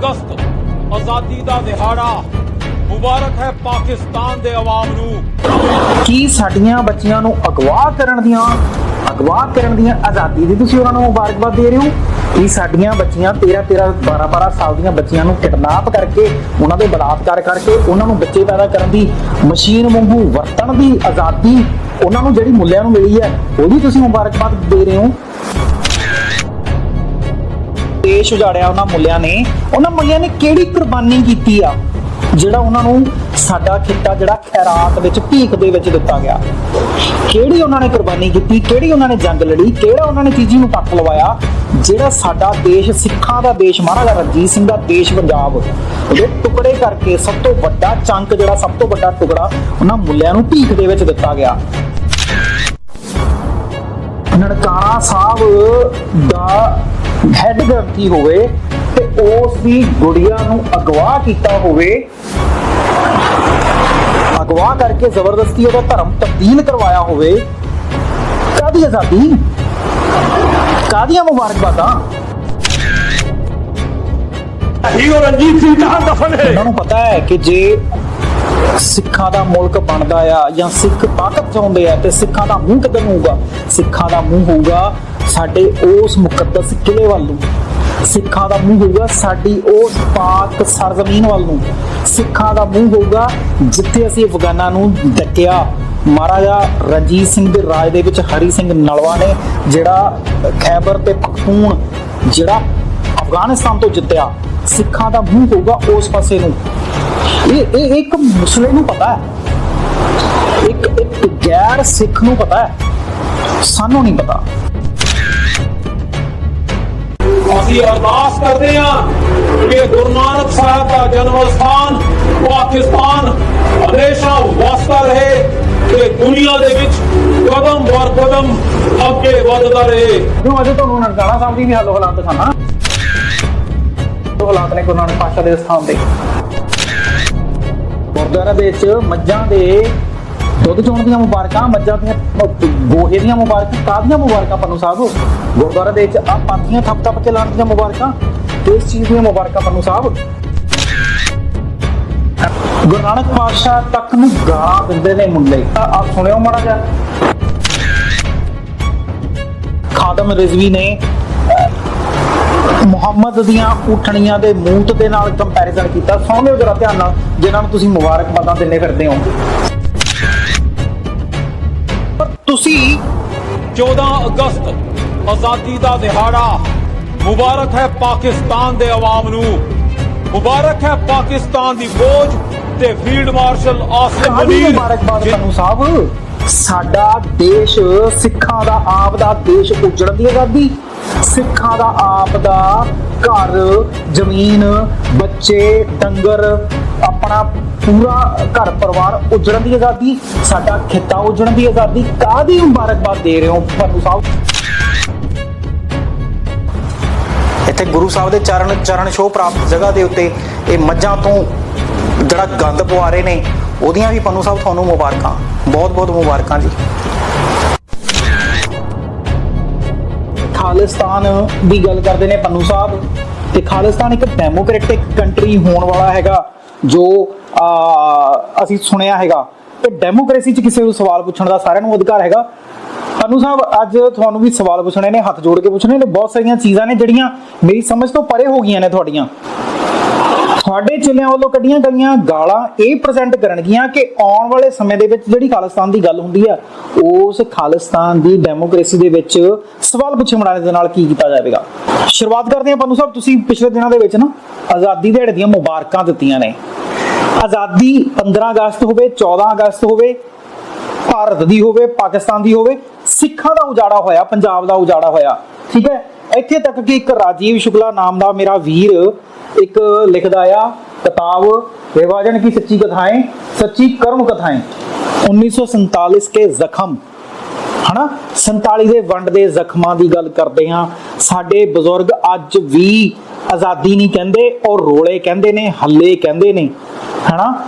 ਅਗਸਤ, ਆਜ਼ਾਦੀ ਦਾ ਦਿਹਾੜਾ ਮੁਬਾਰਕ ਹੈ ਪਾਕਿਸਤਾਨ ਦੇ ਆਵਾਮ ਨੂੰ। ਕੀ ਸਾਡੀਆਂ ਬੱਚੀਆਂ ਨੂੰ ਅਗਵਾ ਕਰਨ ਦੀਆਂ, ਅਗਵਾ ਕਰਨ ਦੀਆਂ ਆਜ਼ਾਦੀ ਦੀ ਤੁਸੀਂ ਉਹਨਾਂ ਨੂੰ ਮੁਬਾਰਕਬਾਦ ਦੇ ਰਹੇ ਹੋ? ਕੀ ਸਾਡੀਆਂ ਬੱਚੀਆਂ 13 13 12 12 ਸਾਲ ਦੀਆਂ ਬੱਚੀਆਂ ਨੂੰ ਕਿਡਨੈਪ ਕਰਕੇ, ਉਹਨਾਂ ਦੇ ਬਲਾਤਕਾਰ ਕਰਕੇ, ਉਹਨਾਂ ਨੂੰ ਬੱਚੇ ਪੈਦਾ ਕਰਨ ਦੀ ਮਸ਼ੀਨ ਵਾਂਗੂ ਵਰਤਣ ਦੀ ਆਜ਼ਾਦੀ, ਉਹਨਾਂ ਨੂੰ ਜਿਹੜੀ ਮੁੱਲਿਆਂ ਨੂੰ ਮਿਲੀ ਹੈ, ਉਹਦੀ ਤੁਸੀਂ ਮੁਬਾਰਕਬਾਦ ਦੇ ਰਹੇ ਹੋ? ਦੇਸ਼ ਉਜਾੜਿਆ ਉਹਨਾਂ ਮੁੱਲਿਆਂ ਨੇ, ਉਹਨਾਂ ਮੁੱਲਿਆਂ ਨੇ ਕਿਹੜੀ ਕੁਰਬਾਨੀ ਕੀਤੀ ਆ? ਜਿਹੜਾ ਉਹਨਾਂ ਨੂੰ ਸਾਡਾ ਖਿੱਤਾ, ਜਿਹੜਾ ਖੈਰਾਤ ਵਿੱਚ ਭੀਖ ਦੇ ਵਿੱਚ ਦਿੱਤਾ ਗਿਆ। ਕਿਹੜੀ ਉਹਨਾਂ ਨੇ ਕੁਰਬਾਨੀ ਕੀਤੀ, ਕਿਹੜੀ ਉਹਨਾਂ ਨੇ ਜੰਗ ਲੜੀ, ਕਿਹੜਾ ਉਹਨਾਂ ਨੇ ਚੀਜ਼ੀ ਨੂੰ ਪੱਖ ਲਵਾਇਆ? ਜਿਹੜਾ ਸਾਡਾ ਦੇਸ਼ ਸਿੱਖਾਂ ਦਾ ਦੇਸ਼, ਮਹਾਰਾਜਾ ਰਣਜੀਤ ਸਿੰਘ ਦਾ ਦੇਸ਼ ਪੰਜਾਬ। ਉਹਦੇ ਟੁਕੜੇ ਕਰਕੇ ਸਭ ਤੋਂ ਵੱਡਾ ਚੰਕ, ਜਿਹੜਾ ਸਭ ਤੋਂ ਵੱਡਾ ਟੁਕੜਾ ਉਹਨਾਂ ਮੁੱਲਿਆਂ ਨੂੰ ਭੀਖ ਦੇ ਵਿੱਚ ਦਿੱਤਾ ਗਿਆ। ਨਨਕਾਣਾ ਸਾਹਿਬ ਦਾ ਹੈੱਡ ਗ੍ਰੰਥੀ ਹੋਵੇ ਤੇ ਉਸ ਦੀ ਗੁੜੀਆ ਨੂੰ ਅਗਵਾ ਕੀਤਾ ਹੋਵੇ। ਅਗਵਾ ਕਰਕੇ ਜ਼ਬਰਦਸਤੀ ਉਹਦਾ ਧਰਮ ਤਬਦੀਲ ਕਰਵਾਇਆ ਹੋਵੇ। ਕਾਦੀ ਆਜ਼ਾਦੀ? ਕਾਦੀਆਂ ਮੁਬਾਰਕਬਾਦਾਂ? ਹੀਰੋ ਰਣਜੀਤ ਸਿੰਘ ਕਹਾਂ ਦਫਨ ਹੈ? ਉਹਨਾਂ ਨੂੰ ਪਤਾ ਹੈ ਕਿ ਜੇ ਸਿੱਖਾਂ ਦਾ ਮੁਲਕ ਬਣਦਾ ਆ ਜਾਂ ਸਿੱਖ ਤਾਕਤ ਚਾਹੁੰਦੇ ਆ ਤੇ ਸਿੱਖਾਂ ਦਾ ਮੂੰਹ ਕਿੱਧਰ ਨੂੰ ਹੋਊਗਾ? ਸਿੱਖਾਂ ਦਾ ਮੂੰਹ ਹੋਊਗਾ ਸਾਡੇ ਉਸ ਮੁਕੱਦਸ ਕਿਲੇ ਵੱਲ ਨੂੰ। ਸਿੱਖਾਂ ਦਾ ਮੂੰਹ ਹੋਊਗਾ ਸਾਡੀ ਉਸ ਪਾਕ ਸਰਜ਼ਮੀਨ ਵੱਲ ਨੂੰ। ਸਿੱਖਾਂ ਦਾ ਮੂੰਹ ਹੋਊਗਾ ਜਿੱਥੇ ਅਸੀਂ ਅਫਗਾਨਾਂ ਨੂੰ ਡੱਕਿਆ। ਮਹਾਰਾਜਾ ਰਣਜੀਤ ਸਿੰਘ ਦੇ ਰਾਜ ਦੇ ਵਿੱਚ ਹਰੀ ਸਿੰਘ ਨਲਵਾ ਨੇ ਜਿਹੜਾ ਖੈਬਰ ਤੇ ਪਖਤੂਨ ਜਿਹੜਾ ਅਫਗਾਨਿਸਤਾਨ ਤੋਂ ਜਿੱਤਿਆ। ਸਿੱਖਾਂ ਦਾ ਮੂੰਹ ਹੋਊਗਾ ਉਸ ਪਾਸੇ ਨੂੰ। ਇਹ ਇਹ ਇੱਕ ਮੁਸਲੇ ਨੂੰ ਪਤਾ ਹੈ। ਇੱਕ ਇੱਕ ਗੈਰ ਸਿੱਖ ਨੂੰ ਪਤਾ ਹੈ। ਸਾਨੂੰ ਨਹੀਂ ਪਤਾ। ਅਸੀਂ ਅਰਦਾਸ ਕਰਦੇ ਹਾਂ ਕਿ ਗੁਰੂ ਨਾਨਕ ਸਾਹਿਬ ਦਾ ਜਨਮ ਸਥਾਨ ਪਾਕਿਸਤਾਨ ਹਮੇਸ਼ਾ ਵਸਦਾ ਰਹੇ ਤੇ ਦੁਨੀਆ ਦੇ ਵਿੱਚ ਕਦਮ ਬਰ ਕਦਮ ਅੱਗੇ ਵੱਧਦਾ ਰਹੇ। ਜੋ ਅਜੇ ਤੁਹਾਨੂੰ ਨਨਕਾਣਾ ਸਾਹਿਬ ਦੀ ਵੀ ਹਾਲੋ ਹਾਲਾਤ ਦਿਖਾਣਾ ਹਾਲਾਤ ਨੇ ਗੁਰੂ ਨਾਨਕ ਪਾਤਸ਼ਾਹ ਦੇ ਸਥਾਨ ਤੇ। ਗੁਰਦੁਆਰਾ ਦੇ ਵਿੱਚ ਮੱਝਾਂ ਦੇ ਦੁੱਧ ਚੋਣ ਦੀਆਂ ਮੁਬਾਰਕਾਂ, ਮੱਝਾਂ ਦੀਆਂ ਗੋਹੇ ਦੀਆਂ ਮੁਬਾਰਕਾਂ, ਕਾਹਦੀਆਂ ਮੁਬਾਰਕਾਂ ਪੰਨੂ ਸਾਹਿਬ? ਗੁਰਦੁਆਰਾ ਦੇ ਵਿੱਚ ਆ ਪਾਥੀਆਂ ਥੱਪ ਥੱਪ ਕੇ ਲਾਉਣ ਦੀਆਂ ਮੁਬਾਰਕਾਂ ਕਿਸ ਚੀਜ਼ ਦੀਆਂ ਮੁਬਾਰਕਾਂ ਪੰਨੂ ਸਾਹਿਬ। ਗੁਰੂ ਨਾਨਕ ਪਾਤਸ਼ਾਹ ਤੱਕ ਨੂੰ ਗਾਲਾਂ ਦਿੰਦੇ ਨੇ ਮੁੰਡੇ। ਆਪ ਸੁਣਿਓ ਮਾੜਾ ਜਿਹਾ। ਖਾਦਮ ਰਿਜ਼ਵੀ ਨੇ ਮੁਹੰਮਦ ਦੀਆਂ ਉਠਣੀਆਂ ਦੇ ਮੂਤ ਦੇ ਨਾਲ ਕੰਪੈਰੀਜ਼ਨ ਕੀਤਾ। ਲਿਓ ਜਰਾ ਧਿਆਨ ਨਾਲ ਜਿਨ੍ਹਾਂ ਨੂੰ ਤੁਸੀਂ ਮੁਬਾਰਕਬਾਦਾਂ ਦਿੰਦੇ ਫਿਰਦੇ ਹੋ। ਤੁਸੀਂ 14 ਅਗਸਤ ਆਜ਼ਾਦੀ ਦਾ ਦਿਹਾੜਾ ਮੁਬਾਰਕ ਹੈ ਪਾਕਿਸਤਾਨ ਦੇ ਆਵਾਮ ਨੂੰ। ਮੁਬਾਰਕ ਹੈ ਪਾਕਿਸਤਾਨ ਦੀ ਫੌਜ ਤੇ ਫੀਲਡ ਮਾਰਸ਼ਲ ਆਸਿਮ ਮਨੀਰ ਮੁਬਾਰਕਬਾਦ ਤੁਹਾਨੂੰ ਸਾਹਿਬ? ਸਾਡਾ ਦੇਸ਼ ਸਿੱਖਾਂ ਦਾ ਆਪ ਦਾ ਦੇਸ਼ ਉਜੜਨ ਦੀ ਆਜ਼ਾਦੀ। ਸਿੱਖਾਂ ਦਾ ਆਪ ਦਾ ਘਰ, ਜ਼ਮੀਨ, ਬੱਚੇ, ਡੰਗਰ, ਆਪਣਾ ਪੂਰਾ ਘਰ ਪਰਿਵਾਰ ਉਜੜਨ ਦੀ ਆਜ਼ਾਦੀ, ਸਾਡਾ ਖਿੱਤਾ ਉਜੜਨ ਦੀ ਆਜ਼ਾਦੀ, ਕਾਹਦੀ ਮੁਬਾਰਕਬਾਦ ਦੇ ਰਹੇ ਹੋ ਤੁਹਾਨੂੰ ਸਾਹਿਬ? ਇੱਥੇ ਗੁਰੂ ਸਾਹਿਬ ਦੇ ਚਰਨ ਚਰਨ ਛੋਹ ਪ੍ਰਾਪਤ ਜਗ੍ਹਾ ਦੇ ਉੱਤੇ ਇਹ ਮੱਝਾਂ ਤੋਂ ਜਿਹੜਾ ਗੰਦ ਪਵਾ ਰਹੇ ਨੇ, ਉਹਦੀਆਂ ਵੀ ਪੰਨੂ ਸਾਹਿਬ ਤੁਹਾਨੂੰ ਮੁਬਾਰਕਾਂ ਬਹੁਤ ਬਹੁਤ ਮੁਬਾਰਕਾਂ ਜੀ। ਖਾਲਿਸਤਾਨ ਦੀ ਗੱਲ ਕਰਦੇ ਨੇ ਪੰਨੂ ਸਾਹਿਬ। ਤੇ ਖਾਲਿਸਤਾਨ ਇੱਕ ਡੈਮੋਕ੍ਰੈਟਿਕ ਕੰਟਰੀ ਹੋਣ ਵਾਲਾ ਹੈਗਾ ਜੋ ਆ, ਅਸੀਂ ਸੁਣਿਆ ਹੈਗਾ। ਤੇ ਡੈਮੋਕ੍ਰੇਸੀ 'ਚ ਕਿਸੇ ਨੂੰ ਸਵਾਲ ਪੁੱਛਣ ਦਾ ਸਾਰਿਆਂ ਨੂੰ ਅਧਿਕਾਰ ਹੈਗਾ। ਪੰਨੂ ਸਾਹਿਬ ਅੱਜ ਤੁਹਾਨੂੰ ਵੀ ਸਵਾਲ ਪੁੱਛਣੇ ਨੇ ਹੱਥ ਜੋੜ ਕੇ ਪੁੱਛਣੇ ਨੇ। ਬਹੁਤ ਸਾਰੀਆਂ ਚੀਜ਼ਾਂ ਨੇ ਜਿਹੜੀਆਂ ਮੇਰੀ ਸਮਝ ਤੋਂ ਪਰੇ ਹੋ ਗਈਆਂ ਨੇ ਤੁਹਾਡੀਆਂ। ਤੁਹਾਡੇ ਚੇਲਿਆਂ ਵੱਲੋਂ ਕੱਢੀਆਂ ਗਈਆਂ ਗਾਲਾਂ ਇਹ ਪ੍ਰੈਜ਼ੈਂਟ ਕਰਨਗੀਆਂ ਕਿ ਆਉਣ ਵਾਲੇ ਸਮੇਂ ਦੇ ਵਿੱਚ ਜਿਹੜੀ ਖਾਲਿਸਤਾਨ ਦੀ ਗੱਲ ਹੁੰਦੀ ਆ, ਉਸ ਖਾਲਿਸਤਾਨ ਦੀ ਡੈਮੋਕ੍ਰੇਸੀ ਦੇ ਵਿੱਚ ਸਵਾਲ ਪੁੱਛੇ ਮੜਾਣੇ ਦੇ ਨਾਲ ਕੀ ਕੀਤਾ ਜਾਵੇਗਾ? ਸ਼ੁਰੂਆਤ ਕਰਦੇ ਹਾਂ ਪੰਨੂ ਸਾਹਿਬ, ਤੁਸੀਂ ਪਿਛਲੇ ਦਿਨਾਂ ਦੇ ਵਿੱਚ ਨਾ ਆਜ਼ਾਦੀ ਦਿਹਾੜੇ ਦੀਆਂ ਮੁਬਾਰਕਾਂ ਦਿੱਤੀਆਂ ਨੇ। ਆਜ਼ਾਦੀ 15 ਅਗਸਤ ਹੋਵੇ 14 ਅਗਸਤ ਹੋਵੇ, ਭਾਰਤ ਦੀ ਹੋਵੇ, ਪਾਕਿਸਤਾਨ ਦੀ ਹੋਵੇ, ਸਿੱਖਾਂ ਦਾ ਉਜਾੜਾ ਹੋਇਆ, ਪੰਜਾਬ ਦਾ ਉਜਾੜਾ ਹੋਇਆ। ਠੀਕ ਹੈ? ਇੱਥੇ ਤੱਕ ਕਿ ਇੱਕ ਰਾਜੀਵ ਸ਼ੁਕਲਾ ਨਾਮ ਦਾ ਮੇਰਾ ਵੀਰ ਇੱਕ ਲਿਖਦਾ ਆ, ਕਿਤਾਬ, ਵਿਭਾਜਨ ਕੀ ਸੱਚੀ ਕਥਾएं ਸੱਚੀ ਕਰਮ ਕਥਾएं 1947 ਕੇ ਜ਼ਖਮ। ਹਨਾ? 47 ਦੇ ਵੰਡ ਦੇ ਜ਼ਖਮਾਂ ਦੀ ਗੱਲ ਕਰਦੇ ਹਾਂ। ਸਾਡੇ ਬਜ਼ੁਰਗ ਅੱਜ ਵੀ ਆਜ਼ਾਦੀ ਨਹੀਂ ਕਹਿੰਦੇ ਔਰ ਰੋਲੇ ਕਹਿੰਦੇ ਨੇ, ਹੱਲੇ ਕਹਿੰਦੇ ਨੇ। ਹਨਾ?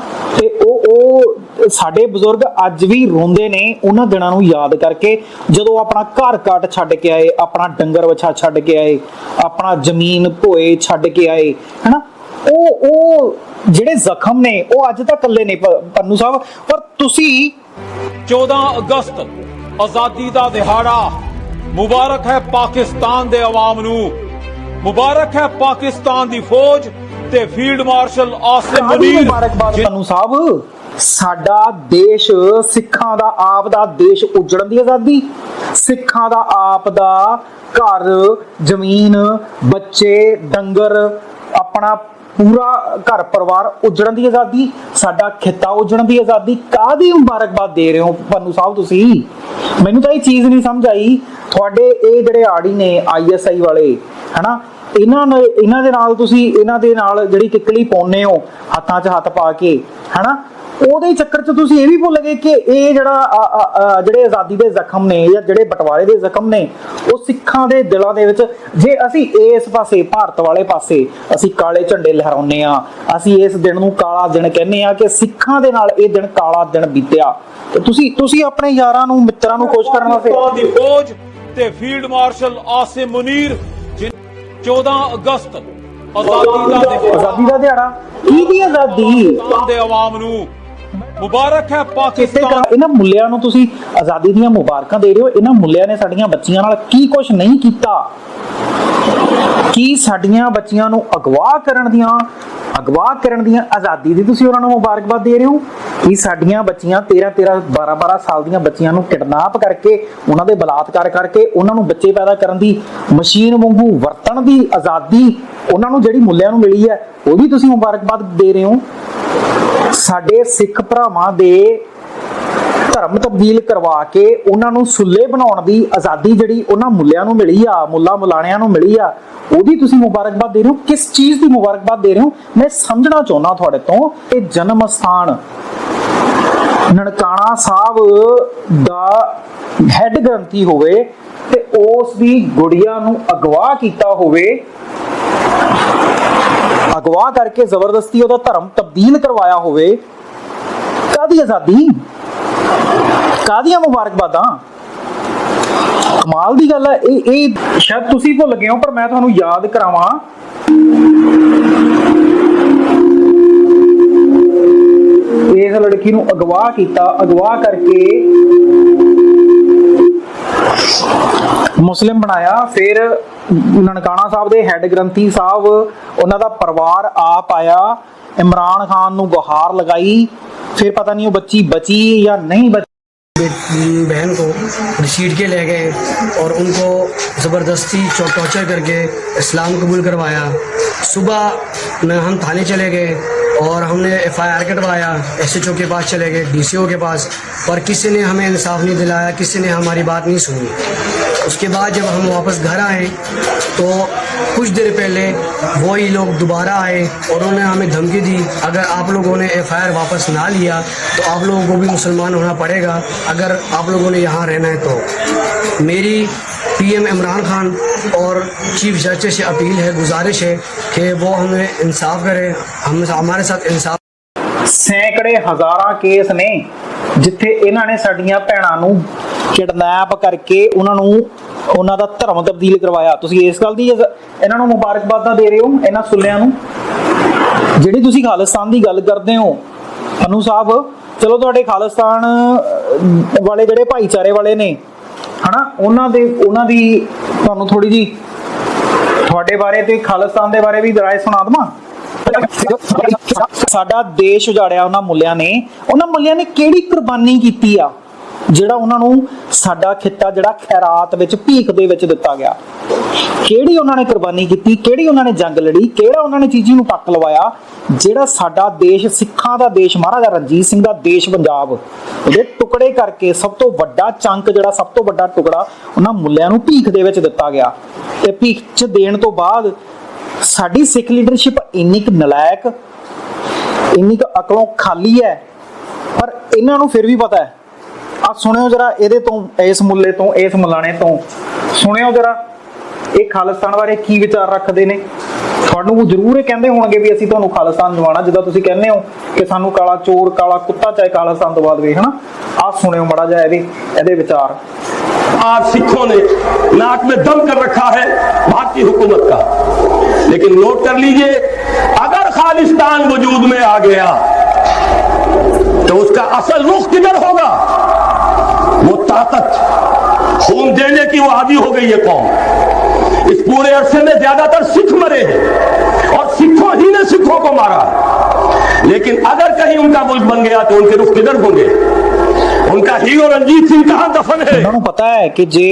ਉਹ ਸਾਡੇ ਬਜ਼ੁਰਗ ਅੱਜ ਵੀ ਰੋਂਦੇ ਨੇ ਉਹਨਾਂ ਦਿਨਾਂ ਨੂੰ ਯਾਦ ਕਰਕੇ ਜਦੋਂ ਆਪਣਾ ਘਰ ਕਾਟ ਛੱਡ ਕੇ ਆਏ ਆਪਣਾ ਡੰਗਰ ਵਛਾ ਛੱਡ ਕੇ ਆਏ ਆਪਣਾ ਜ਼ਮੀਨ ਭੋਏ ਛੱਡ ਕੇ ਆਏ ਹਨਾ? ਉਹ ਉਹ ਜਿਹੜੇ ਜ਼ਖਮ ਨੇ ਉਹ ਅੱਜ ਤੱਕ ਇਕੱਲੇ ਨੇ ਪੰਨੂ ਸਾਹਿਬ ਪਰ ਤੁਸੀਂ 14 ਅਗਸਤ ਆਜ਼ਾਦੀ ਦਾ ਦਿਹਾੜਾ ਮੁਬਾਰਕ ਹੈ ਪਾਕਿਸਤਾਨ ਦੇ ਆਵਾਮ ਨੂੰ। ਮੁਬਾਰਕ ਹੈ ਪਾਕਿਸਤਾਨ ਦੀ ਫੌਜ ਤੇ ਫੀਲਡ ਮਾਰਸ਼ਲ ਆਸਿਮ ਮੁਨੀਰ ਮੁਬਾਰਕਬਾਦ ਪੰਨੂ ਸਾਹਿਬ? ਸਾਡਾ ਦੇਸ਼ ਸਿੱਖਾਂ ਦਾ ਆਪ ਦਾ ਦੇਸ਼ ਉਜੜਨ ਦੀ ਆਜ਼ਾਦੀ, ਸਿੱਖਾਂ ਦਾ ਆਪ ਦਾ ਘਰ, ਜ਼ਮੀਨ, ਬੱਚੇ, ਡੰਗਰ, ਆਪਣਾ ਪੂਰਾ ਘਰ ਪਰਿਵਾਰ ਉਜੜਨ ਦੀ ਆਜ਼ਾਦੀ, ਸਾਡਾ ਖਿੱਤਾ ਉਜੜਨ ਦੀ ਆਜ਼ਾਦੀ। ਕਾਹਦੀ ਮੁਬਾਰਕਬਾਦ ਦੇ ਰਹੇ ਹੋ ਪੰਨੂ ਸਾਹਿਬ ਤੁਸੀਂ? ਮੈਨੂੰ ਤਾਂ ਇਹ ਚੀਜ਼ ਨਹੀਂ ਸਮਝ ਆਈ। ਤੁਹਾਡੇ ਇਹ ਜਿਹੜੇ ਆੜੀ ਨੇ ਆਈਐਸਆਈ ਵਾਲੇ, ਹਨਾ, ਇਹਨਾਂ ਨੇ, ਇਹਨਾਂ ਦੇ ਨਾਲ ਤੁਸੀਂ, ਇਹਨਾਂ ਦੇ ਨਾਲ ਜਿਹੜੀ ਕਿੱਕਲੀ ਪਾਉਨੇ ਹੋ, ਹੱਥਾਂ 'ਚ ਹੱਥ ਪਾ ਕੇ, ਹਨਾ ਉਹਦੇ ਚੱਕਰ 'ਚ ਤੁਸੀਂ ਇਹ ਵੀ ਭੁੱਲ ਗਏ ਕਿ ਇਹ ਜਿਹੜਾ ਜਿਹੜੇ ਆਜ਼ਾਦੀ ਦੇ ਜ਼ਖਮ ਨੇ ਜਾਂ ਜਿਹੜੇ ਬਟਵਾਰੇ ਦੇ ਜ਼ਖਮ ਨੇ ਉਹ ਸਿੱਖਾਂ ਦੇ ਦਿਲਾਂ ਦੇ ਵਿੱਚ ਜੇ ਅਸੀਂ ਇਸ ਪਾਸੇ ਭਾਰਤ ਵਾਲੇ ਪਾਸੇ ਅਸੀਂ ਕਾਲੇ ਝੰਡੇ ਲਹਿਰਾਉਂਦੇ ਆ ਅਸੀਂ ਇਸ ਦਿਨ ਨੂੰ ਕਾਲਾ ਦਿਨ ਕਹਿੰਦੇ ਆ ਕਿ ਸਿੱਖਾਂ ਦੇ ਨਾਲ ਇਹ ਦਿਨ ਕਾਲਾ ਦਿਨ ਬੀਤਿਆ। ਤੇ ਤੁਸੀਂ ਤੁਸੀਂ ਆਪਣੇ ਯਾਰਾਂ ਨੂੰ ਮਿੱਤਰਾਂ ਨੂੰ ਖੁਸ਼ ਕਰਨ ਵਾਸਤੇ ਫੌਜ ਤੇ ਫੀਲਡ ਮਾਰਸ਼ਲ ਆਸਿਮ ਮੁਨੀਰ ਜਿਨ 14 ਅਗਸਤ ਆਜ਼ਾਦੀ ਦਾ ਦਿਹਾੜਾ ਆਜ਼ਾਦੀ ਦਾ ਦਿਹਾੜਾ। ਕੀ ਦੀ ਆਜ਼ਾਦੀ? ਦੇ ਆਵਾਮ ਨੂੰ ਮੁਬਾਰਕ ਹੈ ਇਸੇ ਪਾਕਿਸਤਾਨ ਇਹਨਾਂ ਮੁੱਲਿਆਂ ਨੂੰ ਤੁਸੀਂ ਆਜ਼ਾਦੀ ਦੀਆਂ ਮੁਬਾਰਕਾਂ ਦੇ ਰਹੇ ਹੋ। ਇਹਨਾਂ ਮੁੱਲਿਆਂ ਨੇ ਸਾਡੀਆਂ ਬੱਚੀਆਂ ਨਾਲ ਕੀ ਕੁਝ ਨਹੀਂ ਕੀਤਾ? ਕੀ ਸਾਡੀਆਂ ਬੱਚੀਆਂ ਨੂੰ ਅਗਵਾ ਕਰਨ ਦੀਆਂ, ਅਗਵਾ ਕਰਨ ਦੀਆਂ ਆਜ਼ਾਦੀ ਦੀ ਤੁਸੀਂ ਉਹਨਾਂ ਨੂੰ ਮੁਬਾਰਕਬਾਦ ਦੇ ਰਹੇ ਹੋ? ਕਿ ਸਾਡੀਆਂ ਬੱਚੀਆਂ 13 13 12 12 ਸਾਲ ਦੀਆਂ ਬੱਚੀਆਂ ਨੂੰ ਕਿਡਨੈਪ ਕਰਕੇ, ਉਹਨਾਂ ਦੇ ਬਲਾਤਕਾਰ ਕਰਕੇ, ਉਹਨਾਂ ਨੂੰ ਬੱਚੇ ਪੈਦਾ ਕਰਨ ਦੀ ਮਸ਼ੀਨ ਵਾਂਗੂ ਵਰਤਣ ਦੀ ਆਜ਼ਾਦੀ ਉਹਨਾਂ ਨੂੰ ਜਿਹੜੀ ਮੁੱਲਿਆਂ ਨੂੰ ਮਿਲੀ ਹੈ, ਉਹ ਵੀ ਤੁਸੀਂ ਮੁਬਾਰਕਬਾਦ ਦੇ ਰਹੇ ਹੋ। ਸਾਡੇ ਸਿੱਖ ਭਰਾਵਾਂ ਦੇ ਧਰਮ ਤਬਦੀਲ ਕਰਵਾ ਕੇ ਉਹਨਾਂ ਨੂੰ ਸੁੱਲੇ ਬਣਾਉਣ ਦੀ ਆਜ਼ਾਦੀ ਜਿਹੜੀ ਉਹਨਾਂ ਮੁੱਲਿਆਂ ਨੂੰ ਮਿਲੀ ਆ, ਮੁੱਲਾ ਮੁਲਾਣਿਆਂ ਨੂੰ ਮਿਲੀ ਆ, ਉਹਦੀ ਤੁਸੀਂ ਮੁਬਾਰਕਬਾਦ ਦੇ ਰਹੇ ਹੋ, ਕਿਸ ਚੀਜ਼ ਦੀ ਮੁਬਾਰਕਬਾਦ ਦੇ ਰਹੇ ਹੋ? ਮੈਂ ਸਮਝਣਾ ਚਾਹੁੰਦਾ ਤੁਹਾਡੇ ਤੋਂ ਇਹ ਜਨਮ ਸਥਾਨ ਨਨਕਾਣਾ ਸਾਹਿਬ ਦਾ ਹੈੱਡ ਗ੍ਰੰਥੀ ਹੋਵੇ ਤੇ ਉਸ ਦੀ ਗੁੜੀਆ ਨੂੰ ਅਗਵਾ ਕੀਤਾ ਹੋਵੇ। ਅਗਵਾ ਕਰਕੇ ਜ਼ਬਰਦਸਤੀ ਉਹਦਾ ਧਰਮ ਤਬਦੀਲ ਕਰਵਾਇਆ ਹੋਵੇ ਕਾਦੀ ਆਜ਼ਾਦੀ? ਕਾਦੀਆਂ ਮੁਬਾਰਕਬਾਦਾਂ? ਕਮਾਲ ਦੀ ਗੱਲ ਹੈ ਇਹ ਇਹ ਸ਼ਾਇਦ ਤੁਸੀਂ ਭੁੱਲ ਗਏ ਹੋ, ਪਰ ਮੈਂ ਤੁਹਾਨੂੰ ਯਾਦ ਕਰਾਵਾਂ। ਇਸ ਲੜਕੀ ਨੂੰ ਅਗਵਾ ਕੀਤਾ ਅਗਵਾ ਕਰਕੇ ਮੁਸਲਿਮ ਬਣਾਇਆ। ਫਿਰ ਨਨਕਾਣਾ ਸਾਹਿਬ ਦੇ ਹੈੱਡ ਗ੍ਰੰਥੀ ਸਾਹਿਬ, ਉਹਨਾਂ ਦਾ ਪਰਿਵਾਰ ਆਪ ਆਇਆ। ਇਮਰਾਨ ਖਾਨ ਨੂੰ ਗੁਹਾਰ ਲਗਾਈ। ਫਿਰ ਪਤਾ ਨਹੀਂ ਉਹ ਬੱਚੀ ਬਚੀ ਜਾਂ ਨਹੀਂ بہن کو گھسیٹ کے لے گئے اور ان کو زبردستی ٹارچر کر کے اسلام قبول کروایا۔ صبح میں ہم تھانے چلے گئے اور ہم نے ایف آئی آر کٹوایا۔ ایس ایچ او کے پاس چلے گئے ڈی سی او کے پاس۔ پر کسی نے ہمیں انصاف نہیں دلایا، کسی نے ہماری بات نہیں سنی۔ اس کے بعد جب ہم واپس گھر آئے تو کچھ دیر پہلے وہی لوگ دوبارہ آئے اور انہوں نے ہمیں دھمکی دی۔ اگر آپ لوگوں نے ایف آئی آر واپس نہ لیا تو آپ لوگوں کو بھی مسلمان ہونا پڑے گا۔ اگر آپ لوگوں نے یہاں رہنا ہے تو۔ میری پی ایم عمران خان اور چیف جسٹس سے اپیل ہے، گزارش ہے کہ وہ ہمیں انصاف کرے۔ ہم ہمارے ساتھ انصاف سینکڑے ہزارہ کیس میں ਜਿੱਥੇ ਇਹਨਾਂ ਨੇ ਸਾਡੀਆਂ ਭੈਣਾਂ ਨੂੰ ਕਿਡਨੈਪ ਕਰਕੇ ਉਹਨਾਂ ਨੂੰ ਉਹਨਾਂ ਦਾ ਧਰਮ ਤਬਦੀਲ ਕਰਵਾਇਆ। ਤੁਸੀਂ ਇਸ ਗੱਲ ਦੀ ਇਹਨਾਂ ਨੂੰ ਮੁਬਾਰਕਬਾਦਾਂ ਦੇ ਰਹੇ ਹੋ, ਇਹਨਾਂ ਸੁੱਲਿਆਂ ਨੂੰ? ਜਿਹੜੀ ਤੁਸੀਂ ਖਾਲਿਸਤਾਨ ਦੀ ਗੱਲ ਕਰਦੇ ਹੋ, ਅਨੂ ਸਾਹਿਬ, ਚਲੋ ਤੁਹਾਡੇ ਖਾਲਿਸਤਾਨ ਵਾਲੇ ਜਿਹੜੇ ਭਾਈਚਾਰੇ ਵਾਲੇ ਨੇ, ਹਨਾ, ਉਹਨਾਂ ਦੇ ਉਹਨਾਂ ਦੀ ਤੁਹਾਨੂੰ ਥੋੜੀ ਜੀ ਤੁਹਾਡੇ ਬਾਰੇ ਤੇ ਖਾਲਿਸਤਾਨ ਦੇ ਬਾਰੇ ਵੀ ਰਾਏ ਸੁਣਾ ਦਵਾਂ? ਸਾਡਾ ਦੇਸ਼ ਉਜਾੜਿਆ ਉਹਨਾਂ ਮੁੱਲਿਆਂ ਨੇ, ਉਹਨਾਂ ਮੁੱਲਿਆਂ ਨੇ ਕਿਹੜੀ ਕੁਰਬਾਨੀ ਕੀਤੀ ਆ? ਜਿਹੜਾ ਉਹਨਾਂ ਨੂੰ ਸਾਡਾ ਖਿੱਤਾ, ਜਿਹੜਾ ਖੈਰਾਤ ਵਿੱਚ, ਭੀਖ ਦੇ ਵਿੱਚ ਦਿੱਤਾ ਗਿਆ। ਕਿਹੜੀ ਉਹਨਾਂ ਨੇ ਕੁਰਬਾਨੀ ਕੀਤੀ, ਕਿਹੜੀ ਉਹਨਾਂ ਨੇ ਜੰਗ ਲੜੀ, ਕਿਹੜਾ ਉਹਨਾਂ ਨੇ ਚੀਜ਼ੀ ਨੂੰ ਟੱਕ ਲਵਾਇਆ? ਜਿਹੜਾ ਸਾਡਾ ਦੇਸ਼, ਸਿੱਖਾਂ ਦਾ ਦੇਸ਼, ਮਹਾਰਾਜਾ ਰਣਜੀਤ ਸਿੰਘ ਦਾ ਦੇਸ਼ ਪੰਜਾਬ, ਉਹਦੇ ਟੁਕੜੇ ਕਰਕੇ ਸਭ ਤੋਂ ਵੱਡਾ ਚੰਕ, ਜਿਹੜਾ ਸਭ ਤੋਂ ਵੱਡਾ ਟੁਕੜਾ ਉਹਨਾਂ ਮੁੱਲਿਆਂ ਨੂੰ ਭੀਖ ਦੇ ਵਿੱਚ ਦਿੱਤਾ ਗਿਆ। ਤੇ ਭੀਖ ਚ ਦੇਣ ਤੋਂ ਬਾਅਦ ਸਾਡੀ ਸਿੱਖ ਲੀਡਰਸ਼ਿਪ ਇੰਨੀ ਕੁ ਨਲਾਇਕ ਇੰਨੀ ਕੁ ਅਕਲੋਂ ਖਾਲੀ ਹੈ ਪਰ ਇਹਨਾਂ ਨੂੰ ਫਿਰ ਵੀ ਪਤਾ ਹੈ ਆ ਸੁਣਿਓ ਜਰਾ ਇਹਦੇ ਤੋਂ ਇਸ ਮੁੱਲੇ ਤੋਂ ਇਸ ਮੁਲਾਣੇ ਤੋਂ ਸੁਣਿਓ ਜਰਾ ਇਹ ਖਾਲਿਸਤਾਨ ਬਾਰੇ ਕੀ ਵਿਚਾਰ ਰੱਖਦੇ ਨੇ ਤੁਹਾਨੂੰ ਉਹ ਜ਼ਰੂਰ ਇਹ ਕਹਿੰਦੇ ਹੋਣਗੇ ਵੀ ਅਸੀਂ ਤੁਹਾਨੂੰ ਖਾਲਿਸਤਾਨ ਜਵਾਣਾ ਜਿੱਦਾਂ ਤੁਸੀਂ ਕਹਿੰਦੇ ਹੋ ਕਿ ਸਾਨੂੰ ਕਾਲਾ ਚੋਰ ਕਾਲਾ ਕੁੱਤਾ ਚਾਹੇ ਖਾਲਿਸਤਾਨ ਤੋਂ ਬਾਅਦ ਵੀ ਹਨਾ ਆ ਸੁਣਿਓ ਮੜਾ ਜਾ ਇਹਦੇ ਇਹਦੇ ਵਿਚਾਰ आज सिखों ने नाक में दम कर रखा है भारतीय हुकूमत का لیکن نوٹ کر لیجیے، اگر خالستان وجود میں آ گیا، تو اس کا اصل رخ کدھر ہوگا؟ وہ طاقت، خون دینے کی وہ عادی ہو گئی ہے قوم۔ اس پورے عرصے میں زیادہ تر سکھ مرے ہیں، اور سکھوں ہی نے سکھوں کو مارا۔ لیکن اگر کہیں ان کا ملک بن گیا، تو ان کے رخ کدھر ہوں گے؟ ان کا ہیرو رنجیت سنگھ کہاں دفن ہے؟ پتا ہے کہ جی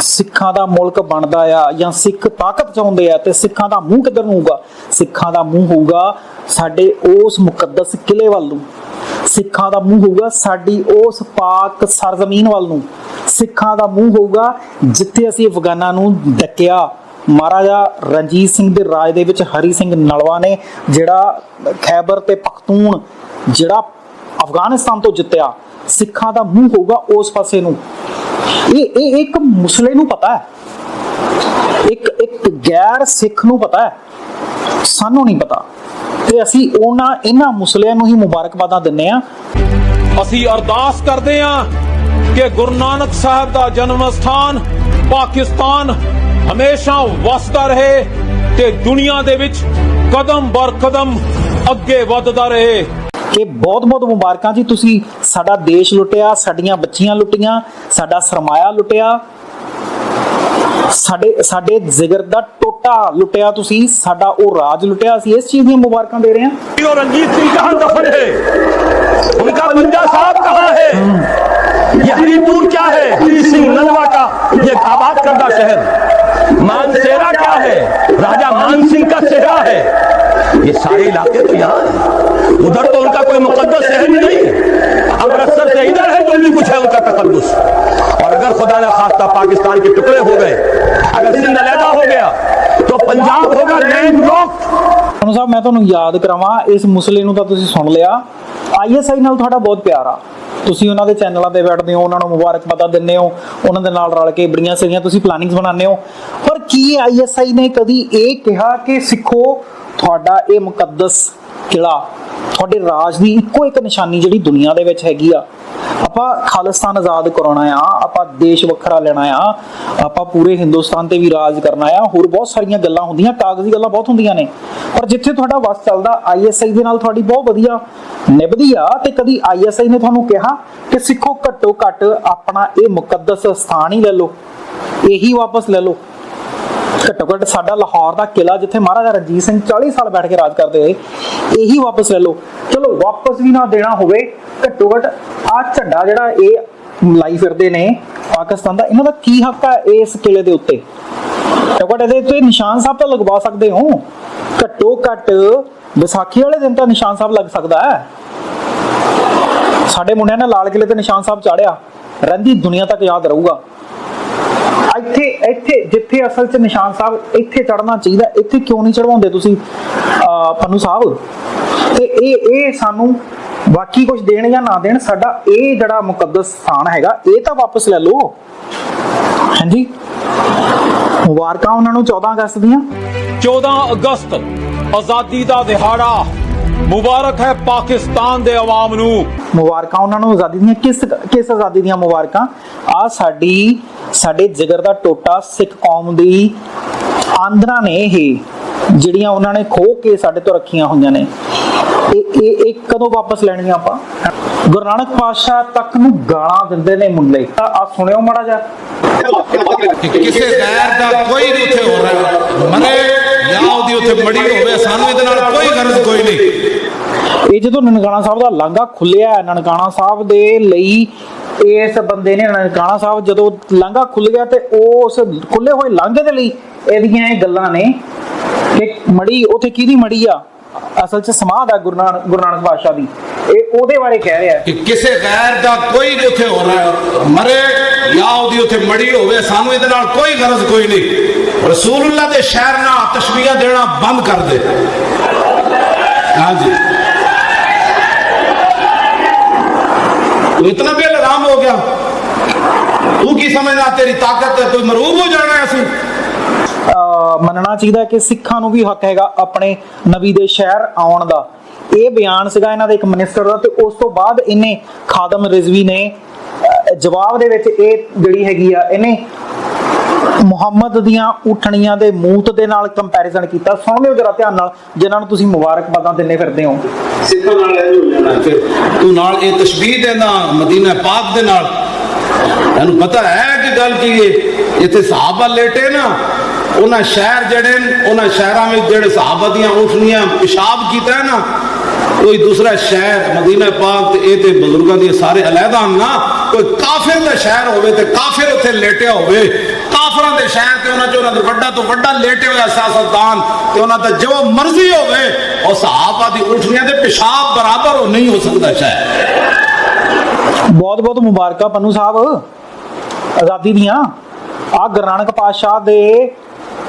ਸਿੱਖਾਂ ਦਾ ਮੁਲਕ ਬਣਦਾ ਆ ਜਾਂ ਸਿੱਖ ਤਾਕਤ ਚਾਹੁੰਦੇ ਆ ਤੇ ਸਿੱਖਾਂ ਦਾ ਮੂੰਹ ਕਿੱਧਰ ਨੂੰ ਹੋਊਗਾ? ਸਿੱਖਾਂ ਦਾ ਮੂੰਹ ਹੋਊਗਾ ਸਾਡੇ ਉਸ ਮੁਕੱਦਸ ਕਿਲੇ ਵੱਲ ਨੂੰ। ਸਿੱਖਾਂ ਦਾ ਮੂੰਹ ਹੋਊਗਾ ਸਾਡੀ ਉਸ ਪਾਕ ਸਰਜ਼ਮੀਨ ਵੱਲ ਨੂੰ। ਸਿੱਖਾਂ ਦਾ ਮੂੰਹ ਹੋਊਗਾ ਜਿੱਥੇ ਅਸੀਂ ਅਫਗਾਨਾਂ ਨੂੰ ਡੱਕਿਆ। ਮਹਾਰਾਜਾ ਰਣਜੀਤ ਸਿੰਘ ਦੇ ਰਾਜ ਦੇ ਵਿੱਚ ਹਰੀ ਸਿੰਘ ਨਲਵਾ ਨੇ ਜਿਹੜਾ ਖੈਬਰ ਤੇ ਪਖਤੂਨ ਜਿਹੜਾ ਅਫਗਾਨਿਸਤਾਨ ਤੋਂ ਜਿੱਤਿਆ, ਸਿੱਖਾਂ ਦਾ ਮੂੰਹ ਹੋਊਗਾ ਉਸ ਪਾਸੇ ਨੂੰ। ਇਹ ਇਹ ਇੱਕ ਮੁਸਲੇ ਨੂੰ ਪਤਾ ਹੈ। ਇੱਕ ਇੱਕ ਗੈਰ ਸਿੱਖ ਨੂੰ ਪਤਾ ਹੈ। ਸਾਨੂੰ ਨਹੀਂ ਪਤਾ। ਤੇ ਅਸੀਂ ਉਹਨਾਂ, ਇਹਨਾਂ ਮੁਸਲਿਆਂ ਨੂੰ ਹੀ ਮੁਬਾਰਕਬਾਦਾਂ ਦਿੰਨੇ ਆ ਅਸੀਂ ਅਰਦਾਸ ਕਰਦੇ ਹਾਂ ਕਿ ਗੁਰੂ ਨਾਨਕ ਸਾਹਿਬ ਦਾ ਜਨਮ ਸਥਾਨ ਪਾਕਿਸਤਾਨ ਹਮੇਸ਼ਾ ਵਸਦਾ ਰਹੇ ਤੇ ਦੁਨੀਆ ਦੇ ਵਿੱਚ ਕਦਮ ਬਰ ਕਦਮ ਅੱਗੇ ਵੱਧਦਾ ਰਹੇ। ਇਹ ਬਹੁਤ-ਬਹੁਤ ਮੁਬਾਰਕਾਂ ਜੀ ਤੁਸੀਂ ਸਾਡਾ ਦੇਸ਼ ਲੁੱਟਿਆ ਸਾਡੀਆਂ ਬੱਚੀਆਂ ਲੁੱਟੀਆਂ ਸਾਡਾ ਸਰਮਾਇਆ ਲੁੱਟਿਆ ਸਾਡੇ ਸਾਡੇ ਜ਼ਿਗਰ ਦਾ ਟੋਟਾ ਲੁੱਟਿਆ ਤੁਸੀਂ ਸਾਡਾ ਉਹ ਰਾਜ ਲੁੱਟਿਆ ਅਸੀਂ ਇਸ ਚੀਜ਼ ਦੀਆਂ ਮੁਬਾਰਕਾਂ ਦੇ ਰਹੇ ਹਾਂ ਰਣਜੀਤ ਸਿੰਘ ਕਹਾਂ ਦਫਨ ਹੈ ਉਨ੍ਹਾਂ ਦਾ ਪੰਜਾ ਸਾਹਿਬ ਕਹਾਂ ਹੈ ਯਹਰੀਪੁਰ ਕਿਆ ਹੈ ਜੀ ਸਿੰਘ ਨਲਵਾ ਦਾ ਇਹ ਆਬਾਦ ਕਰਦਾ ਸ਼ਹਿਰ ਮਾਨਸੇਰਾ ਕਿਆ ਹੈ ਰਾਜਾ ਮਾਨ ਸਿੰਘ ਦਾ ਸਿਹਰਾ ਹੈ ये सारे इलाके तो यहाँ है उधर तो उनका कोई मुकद्दस शहर ही नहीं है अमृतसर से इधर है जो भी कुछ है उनका तकदस और अगर खुदा ने खास्ता पाकिस्तान के टुकड़े हो गए अगर सिंध अलहदा हो गया तो पंजाब होगा लैंड लॉक ਤੁਹਾਨੂੰ ਸਾਹਿਬ ਮੈਂ ਤੁਹਾਨੂੰ ਯਾਦ ਕਰਾਵਾਂ ਇਸ ਮੁਸਲੇ ਨੂੰ ਤਾਂ ਤੁਸੀਂ ਸੁਣ ਲਿਆ ਆਈਐਸਆਈ ਨਾਲ ਤੁਹਾਡਾ ਬਹੁਤ ਪਿਆਰ ਆ ਤੁਸੀਂ ਉਹਨਾਂ ਦੇ ਚੈਨਲਾਂ ਤੇ ਬੈਠਦੇ ਹੋ ਉਹਨਾਂ ਨੂੰ ਮੁਬਾਰਕਬਾਦਾਂ ਦਿੰਦੇ ਹੋ ਉਹਨਾਂ ਦੇ ਨਾਲ ਰਲ ਕੇ ਬੜੀਆਂ ਸਾਰੀਆਂ ਤੁਸੀਂ ਪਲਾਨਿੰਗਸ ਬਣਾਉਂਦੇ ਹੋ ਪਰ ਕੀ ਆਈਐਸਆਈ ਨੇ ਕਦੀ ਇਹ ਕਿਹਾ ਕਿ ਸਿੱਖੋ, ਤੁਹਾਡਾ ਇਹ ਮੁਕੱਦਸ ਕਿਲਾ ਤੁਹਾਡੇ ਰਾਜ ਦੀ ਇੱਕੋ ਇੱਕ ਨਿਸ਼ਾਨੀ ਜਿਹੜੀ ਦੁਨੀਆ ਦੇ ਵਿੱਚ ਹੈਗੀ ਆ। ਆਪਾਂ ਖਾਲਿਸਤਾਨ ਆਜ਼ਾਦ ਕਰਾਉਣਾ ਆ, ਆਪਾਂ ਦੇਸ਼ ਵੱਖਰਾ ਲੈਣਾ ਆ, ਆਪਾਂ ਪੂਰੇ ਹਿੰਦੁਸਤਾਨ ਤੇ ਵੀ ਰਾਜ ਕਰਨਾ ਆ। ਹੋਰ ਬਹੁਤ ਸਾਰੀਆਂ ਗੱਲਾਂ ਹੁੰਦੀਆਂ, ਕਾਗਜ਼ੀ ਗੱਲਾਂ ਬਹੁਤ ਹੁੰਦੀਆਂ ਨੇ। ਪਰ ਜਿੱਥੇ ਤੁਹਾਡਾ ਵਸ ਚੱਲਦਾ ਆਈਐਸਆਈ ਦੇ ਨਾਲ ਤੁਹਾਡੀ ਬਹੁਤ ਵਧੀਆ ਨਿਭਦੀ ਆ ਤੇ ਕਦੀ ਆਈਐਸਆਈ ਨੇ ਤੁਹਾਨੂੰ ਕਿਹਾ ਕਿ ਸਿੱਖੋ ਘੱਟੋ ਘੱਟ ਆਪਣਾ ਇਹ ਮੁਕੱਦਸ ਸਥਾਨ ਹੀ ਲੈ ਲਓ, ਇਹੀ ਵਾਪਸ ਲੈ ਲਓ। ਘੱਟੋ ਘੱਟ ਸਾਡਾ ਲਾਹੌਰ ਦਾ ਕਿਲਾ ਜਿੱਥੇ ਮਹਾਰਾਜਾ ਰਣਜੀਤ ਸਿੰਘ 40 ਸਾਲ ਬੈਠ ਕੇ ਰਾਜ ਕਰਦੇ ਹੋਏ ਇਹੀ ਵਾਪਸ ਲੈ ਲਓ। ਚਲੋ, ਵਾਪਸ ਵੀ ਨਾ ਦੇਣਾ ਹੋਵੇ, ਘੱਟੋ ਘੱਟ ਆ ਝੰਡਾ ਜਿਹੜਾ ਇਹ ਲਾਈ ਫਿਰਦੇ ਨੇ ਪਾਕਿਸਤਾਨ ਦਾ, ਇਹਨਾਂ ਦਾ ਕੀ ਹੱਕ ਹੈ ਇਸ ਕਿਲੇ ਦੇ ਉੱਤੇ? ਘੱਟੋ ਘੱਟ ਇਹਦੇ ਉੱਤੇ ਨਿਸ਼ਾਨ ਸਾਹਿਬ ਤਾਂ ਲਗਵਾ ਸਕਦੇ ਹੋ। ਘੱਟੋ ਘੱਟ ਵਿਸਾਖੀ ਵਾਲੇ ਦਿਨ ਤਾਂ ਨਿਸ਼ਾਨ ਸਾਹਿਬ ਲੱਗ ਸਕਦਾ ਹੈ। ਸਾਡੇ ਮੁੰਡਿਆਂ ਨੇ ਲਾਲ ਕਿਲੇ ਤੇ ਨਿਸ਼ਾਨ ਸਾਹਿਬ ਚਾੜਿਆ ਰਹਿੰਦੀ ਦੁਨੀਆ ਤੱਕ ਯਾਦ ਰਹੂਗਾ। ਇੱਥੇ ਇੱਥੇ ਜਿੱਥੇ ਅਸਲ 'ਚ ਨਿਸ਼ਾਨ ਸਾਹਿਬ ਇੱਥੇ ਚੜਨਾ ਚਾਹੀਦਾ, ਇੱਥੇ ਕਿਉਂ ਨਹੀਂ ਚੜਵਾਉਂਦੇ ਤੁਸੀਂ ਪੰਨੂ ਸਾਹਿਬ? ਤੇ ਇਹ ਇਹ ਸਾਨੂੰ ਬਾਕੀ ਕੁਝ ਦੇਣ ਜਾਂ ਨਾ ਦੇਣ, ਸਾਡਾ ਇਹ ਜਿਹੜਾ ਮੁਕੱਦਸ ਸਥਾਨ ਹੈਗਾ, ਇਹ ਤਾਂ ਵਾਪਸ ਲੈ ਲਓ। ਹਾਂਜੀ? ਮੁਬਾਰਕਾਂ ਉਹਨਾਂ ਨੂੰ 14 ਅਗਸਤ ਦੀਆਂ। 14 ਅਗਸਤ ਆਜ਼ਾਦੀ ਦਾ ਦਿਹਾੜਾ। ਮੁਬਾਰਕ ਹੈ ਪਾਕਿਸਤਾਨ ਦੇ ਆਵਾਮ ਨੂੰ। ਮੁਬਾਰਕਾਂ ਉਹਨਾਂ ਨੂੰ ਆਜ਼ਾਦੀ ਦੀਆਂ। ਕਿਸ ਕਿਸ ਆਜ਼ਾਦੀ ਦੀਆਂ ਮੁਬਾਰਕਾਂ? ਆ ਸਾਡੀ ਸਾਡੇ ਜਿਗਰ ਦਾ ਟੋਟਾ ਸਿੱਖ ਕੌਮ ਦੀ ਆਂਦਰਾਂ ਨੇ ਇਹ ਜਿਹੜੀਆਂ ਉਹਨਾਂ ਨੇ ਖੋ ਕੇ ਸਾਡੇ ਤੋਂ ਰੱਖੀਆਂ ਹੋਈਆਂ ਨੇ। ਇਹ ਇਹ ਇਹ ਕਦੋਂ ਵਾਪਸ ਲੈਣੀਆਂ ਆਪਾਂ? ਗੁਰੂ ਨਾਨਕ ਪਾਤਸ਼ਾਹ ਤੱਕ ਨੂੰ ਗਾਲਾਂ ਦਿੰਦੇ ਨੇ ਮੁੰਡੇ ਆ ਸੁਣਿਓ ਮਾੜਾ ਜਿਹਾ। ਕਿ ਕਿਸੇ ਗੈਰ ਦਾ ਕੋਈ ਨਹੀਂ ਉੱਥੇ ਹੋ ਰਿਹਾ। ਮਰੇ ਜਾਂ ਉਹਦੀ ਉੱਥੇ ਮੜੀ ਹੋਵੇ ਸਾਨੂੰ ਇਹਦੇ ਨਾਲ ਕੋਈ ਗਰਜ਼ ਕੋਈ ਨਹੀਂ। ਇਹ ਜਦੋਂ ਨਨਕਾਣਾ ਸਾਹਿਬ ਦਾ ਲਾਂਘਾ ਖੁੱਲਿਆ ਨਨਕਾਣਾ ਸਾਹਿਬ ਦੇ ਲਈ ਇਸ ਬੰਦੇ ਨੇ ਨਨਕਾਣਾ ਸਾਹਿਬ ਜਦੋਂ ਲਾਂਘਾ ਖੁੱਲ ਗਿਆ ਤੇ ਉਸ ਖੁੱਲੇ ਹੋਏ ਲਾਂਘੇ ਦੇ ਲਈ ਇਹਦੀਆਂ ਇਹ ਗੱਲਾਂ ਨੇ ਕਿ ਮੜੀ ਉਥੇ ਕਿਹਦੀ ਮੜੀ ਆ? ਅਸਲ 'ਚ ਸਮਾਧ ਆ ਗੁਰੂ ਨਾਨਕ ਗੁਰੂ ਨਾਨਕ ਪਾਤਸ਼ਾਹ ਦੀ। ਇਹ ਉਹਦੇ ਬਾਰੇ ਕਹਿ ਰਿਹਾ ਕਿ ਕਿਸੇ ਗੈਰ ਦਾ ਕੋਈ ਨਹੀਂ ਉੱਥੇ ਹੋ ਰਿਹਾ ਮਰੇ ਜਾਂ ਉਹਦੀ ਉੱਥੇ ਮੜੀ ਹੋਵੇ, ਸਾਨੂੰ ਇਹਦੇ ਨਾਲ ਕੋਈ ਗਰਜ਼ ਕੋਈ ਨਹੀਂ। ਰਸੂਲullah ਦੇ ਸ਼ਹਿਰ ਨਾਲ ਤਸ਼ਬੀਹਾਂ ਦੇਣਾ ਬੰਦ ਕਰ ਦੇ। ਹਾਂਜੀ। ਤੂੰ ਇਤਨਾ ਬੇਲਗਾਮ ਹੋ ਗਿਆ। ਤੂੰ ਕੀ ਸਮਝਦਾ ਤੇਰੀ ਤਾਕਤ ਹੈ ਕੋਈ ਮਰੂਬ ਹੋ ਜਾਣਾ ਹੈ ਮੰਨਣਾ ਚਾਹੀਦਾ ਕਿ ਸਿੱਖਾਂ ਨੂੰ ਵੀ ਹੱਕ ਹੈਗਾ ਆਪਣੇ ਨਬੀ ਦੇ ਸ਼ਹਿਰ ਆਉਣ ਦਾ। ਇਹ ਬਿਆਨ ਸੀਗਾ ਇਹਨਾਂ ਦੇ ਇੱਕ ਮਿਨਿਸਟਰ ਦਾ ਤੇ ਉਸ ਤੋਂ ਬਾਅਦ ਇਹਨੇ ਖਾਦਮ ਰਿਜ਼ਵੀ ਨੇ ਜਵਾਬ ਦੇ ਵਿੱਚ ਇਹ ਜਿਹੜੀ ਹੈਗੀ ਆ, ਇਹਨੇ ਮੁਹੰਮਦ ਦੀਆਂ ਉਠਣੀਆਂ ਦੇ ਮੂਤ ਦੇ ਨਾਲ ਕੰਪੈਰੀਜ਼ਨ ਕੀਤਾ। ਸੁਣ ਲਿਓ ਜਰਾ ਧਿਆਨ ਨਾਲ, ਜਿਨ੍ਹਾਂ ਨੂੰ ਤੁਸੀਂ ਮੁਬਾਰਕਬਾਦਾਂ ਦਿੰਨੇ ਫਿਰਦੇ ਹੋ। ਸਿੱਖਾਂ ਨਾਲ ਇਹ ਹੋ ਜਾਣਾ ਫਿਰ ਤੂੰ ਨਾਲ ਇਹ ਤਸ਼ਬੀਹ ਦੇਣਾ ਮਦੀਨਾ ਪਾਕ ਦੇ ਨਾਲ। ਤੈਨੂੰ ਪਤਾ ਹੈ ਕਿ ਗੱਲ ਕੀ ਹੈ ਇੱਥੇ ਸਹਾਬਾ ਲੇਟੇ ਨਾ, ਉਹਨਾਂ ਸ਼ਹਿਰ ਜਿਹੜੇ, ਉਹਨਾਂ ਸ਼ਹਿਰਾਂ ਵਿੱਚ ਜਿਹੜੇ ਸਹਾਬਾ ਦੀਆਂ ਉਠਣੀਆਂ ਪਿਸ਼ਾਬ ਕੀਤਾ ਨਾ, ਕੋਈ ਦੂਸਰਾ ਸ਼ਹਿਰ, ਮਦੀਨਾ ਪਾਕ ਤੇ ਇਹ ਤੇ ਬਜ਼ੁਰਗਾਂ ਦੇ ਸਾਰੇ ਅਲੱਗਾ ਨਾ, ਕੋਈ ਕਾਫਰ ਦਾ ਸ਼ਹਿਰ ਹੋਵੇ ਤੇ ਕਾਫਰ ਉੱਥੇ ਲੇਟਿਆ ਹੋਵੇ। ਕਾਫਰਾਂ ਦੇ ਸ਼ਹਿਰ ਤੇ ਉਹਨਾਂ ਚ ਉਹਨਾਂ ਦਾ ਵੱਡਾ ਤੋਂ ਵੱਡਾ ਲੇਟੇ ਹੋਇਆ ਸਿਆਸਤਦਾਨ ਤੇ ਉਹਨਾਂ ਦਾ ਜੋ ਮਰਜ਼ੀ ਹੋਵੇ ਉਹ ਸਹਾਬਾ ਦੀ ਉਠਣੀਆਂ ਦੇ ਪਿਸ਼ਾਬ ਬਰਾਬਰ ਉਹ ਨਹੀਂ ਹੋ ਸਕਦਾ ਸ਼ਾਇਦ। ਬਹੁਤ ਬਹੁਤ ਮੁਬਾਰਕਾਂ ਪੰਨੂ ਸਾਹਿਬ, ਆਜ਼ਾਦੀ ਦੀਆਂ। ਆ ਗੁਰੂ ਪਾਤਸ਼ਾਹ ਦੇ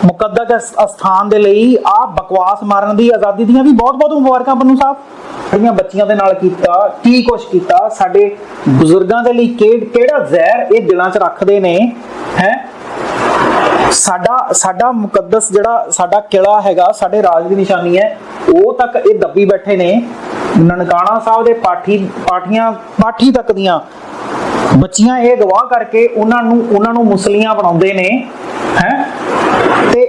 ਮੁਕੱਦਸ ਅਸਥਾਨ ਦੇ ਲਈ ਆ ਬਕਵਾਸ ਮਾਰਨ ਦੀ ਆਜ਼ਾਦੀ ਦੀਆਂ ਵੀ ਬਹੁਤ ਬਹੁਤ ਮੁਬਾਰਕਾਂ ਪੰਨੂ ਸਾਹਿਬ। ਜਿਹੜੀਆਂ ਬੱਚੀਆਂ ਦੇ ਨਾਲ ਕੀਤਾ, ਕੀ ਕੁਛ ਕੀਤਾ, ਸਾਡੇ ਬਜ਼ੁਰਗਾਂ ਦੇ ਲਈ ਕਿ- ਕਿਹੜਾ ਜ਼ਹਿਰ ਇਹ ਦਿਲਾਂ 'ਚ ਰੱਖਦੇ ਨੇ, ਹੈ? ਸਾਡਾ ਸਾਡਾ ਮੁਕੱਦਸ ਜਿਹੜਾ ਸਾਡਾ ਕਿਲਾ ਹੈਗਾ, ਸਾਡੇ ਰਾਜ ਦੀ ਨਿਸ਼ਾਨੀ ਹੈ, ਉਹ ਤੱਕ ਇਹ ਦੱਬੀ ਬੈਠੇ ਨੇ। ਨਨਕਾਣਾ ਸਾਹਿਬ ਦੇ ਪਾਠੀ, ਪਾਠੀਆਂ, ਪਾਠੀ ਤੱਕ ਦੀਆਂ ਬੱਚੀਆਂ ਇਹ ਗਵਾਹ ਕਰਕੇ ਉਹਨਾਂ ਨੂੰ ਉਹਨਾਂ ਨੂੰ ਮੁਸਲੀਆਂ ਬਣਾਉਂਦੇ ਨੇ, ਹੈ? ਤੇ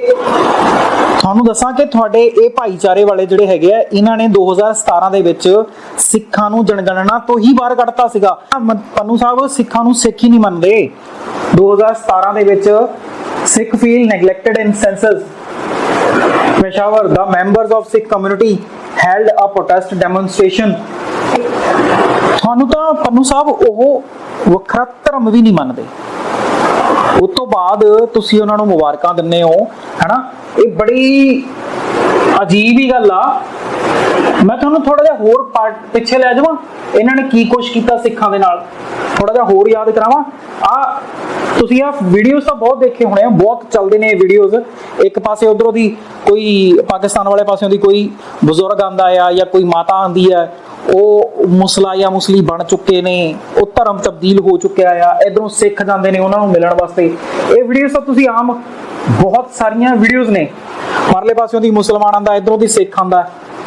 ਤੁਹਾਨੂੰ ਦੱਸਾਂ ਕਿ ਤੁਹਾਡੇ ਇਹ ਭਾਈਚਾਰੇ ਵਾਲੇ ਜਿਹੜੇ ਹੈਗੇ ਆ, ਇਹਨਾਂ ਨੇ 2017 ਦੇ ਵਿੱਚ ਸਿੱਖਾਂ ਨੂੰ ਜਨਗਣਨਾ ਤੋਂ ਹੀ ਬਾਹਰ ਕੱਢਤਾ ਸੀਗਾ। ਪੰਨੂ ਸਾਹਿਬ ਸਿੱਖਾਂ ਨੂੰ ਸਿੱਖ ਹੀ ਨਹੀਂ ਮੰਨਦੇ। 2017 ਦੇ ਵਿੱਚ Sikh feel neglected in census Peshawar, the members of Sikh community held a protest demonstration. ਤੁਹਾਨੂੰ ਤਾਂ ਪੰਨੂ ਸਾਹਿਬ ਉਹ ਵੱਖਰਾ ਧਰਮ ਵੀ ਨਹੀਂ ਮੰਨਦੇ। ਉਸ ਤੋਂ ਬਾਅਦ ਤੁਸੀਂ ਉਹਨਾਂ ਨੂੰ ਮੁਬਾਰਕਾਂ ਦਿੰਦੇ ਹੋ ਹੈਨਾ? ਇਹ ਬੜੀ ਅਜੀਬ ਹੀ ਗੱਲ ਆ। ਮੈਂ ਤੁਹਾਨੂੰ ਥੋੜਾ ਜਿਹਾ ਹੋਰ ਪਾਰਟ ਪਿੱਛੇ ਲੈ ਜਾਵਾਂ। ਇਹਨਾਂ ਨੇ ਕੀ ਕੁਛ ਕੀਤਾ ਸਿੱਖਾਂ ਦੇ ਨਾਲ? ਥੋੜਾ ਜਿਹਾ ਹੋਰ ਯਾਦ ਕਰਾਵਾਂ। ਆ ਤੁਸੀਂ ਆ ਵੀਡੀਓਜ਼ ਤਾਂ ਬਹੁਤ ਦੇਖੇ ਹੋਣੇ ਆ, ਬਹੁਤ ਚੱਲਦੇ ਨੇ ਵੀਡੀਓਜ਼ ਇੱਕ ਪਾਸੇ ਉਧਰੋਂ ਦੀ ਕੋਈ ਪਾਕਿਸਤਾਨ ਵਾਲੇ ਪਾਸਿਓਂ ਦੀ ਕੋਈ ਬਜ਼ੁਰਗ ਆਂਦਾ ਆ ਜਾਂ ਕੋਈ ਮਾਤਾ ਆਂਦੀ ਆ, ਉਹ ਮੁਸਲਾ ਜਾਂ ਮੁਸਲੀ ਬਣ ਚੁੱਕੇ ਨੇ, ਉਹ ਧਰਮ ਤਬਦੀਲ ਹੋ ਚੁੱਕਿਆ ਆ, ਇਧਰੋਂ ਸਿੱਖ ਜਾਂਦੇ ਨੇ ਉਹਨਾਂ ਨੂੰ ਮਿਲਣ ਵਾਸਤੇ। ਇਹ ਵੀਡੀਓਜ਼ ਤਾਂ ਤੁਸੀਂ ਆਮ ਬਹੁਤ ਸਾਰੀਆਂ ਵੀਡੀਓਜ਼ ਨੇ। ਪਰਲੇ ਪਾਸਿਓਂ ਦੀ ਮੁਸਲਮਾਨ ਆਂਦਾ ਇਧਰੋਂ ਦੀ ਸਿੱਖ ਆਂਦਾ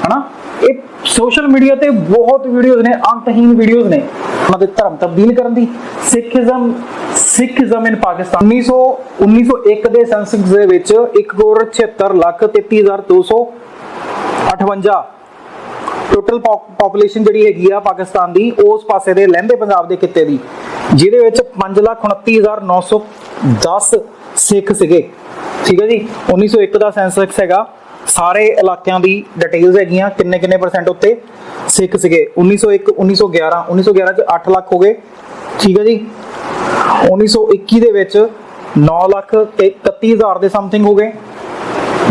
ਹਨਾ? ਇਹ ਸੋਸ਼ਲ ਮੀਡੀਆ ਤੇ ਬਹੁਤ ਵੀਡੀਓਜ਼ ਨੇ ਅੰਤਹੀਨ ਵੀਡੀਓਜ਼ ਨੇ। ਉਹਨਾਂ ਦੇ ਧਰਮ ਤਬਦੀਲ ਕਰਨ ਦੀ। ਸਿੱਖੀਜ਼ਮ ਸਿੱਖੀਜ਼ਮ ਇਨ ਪਾਕਿਸਤਾਨ 1900 1901 ਦੇ ਸੈਂਸਸ ਦੇ ਵਿੱਚ 1 ਕਰੋੜ 76 ਲੱਖ 33258 ਟੋਟਲ ਪੋਪੂਲੇਸ਼ਨ ਜਿਹੜੀ ਹੈਗੀ ਆ ਪਾਕਿਸਤਾਨ ਦੀ, ਉਸ ਪਾਸੇ ਦੇ ਲਹਿੰਦੇ ਪੰਜਾਬ ਦੇ ਖਿੱਤੇ ਦੀ, ਜਿਹਦੇ ਵਿੱਚ 529910 ਸਿੱਖ ਸੀਗੇ। ਠੀਕ ਹੈ ਜੀ? 1901 ਦਾ ਸੈਂਸਸ ਹੈਗਾ। ਸਾਰੇ ਇਲਾਕਿਆਂ ਦੀ ਡਿਟੇਲਸ ਹੈਗੀਆਂ ਕਿੰਨੇ ਕਿੰਨੇ ਪਰਸੈਂਟ ਉੱਤੇ? ਸਿੱਖ ਸੀਗੇ। 1901 1911 1911 ਚ 8 ਲੱਖ ਹੋ ਗਏ। ਠੀਕ ਹੈ ਜੀ? 1921 ਦੇ ਵਿੱਚ 9 ਲੱਖ ਤੇ 31000 ਦੇ ਸਮਥਿੰਗ ਹੋ ਗਏ।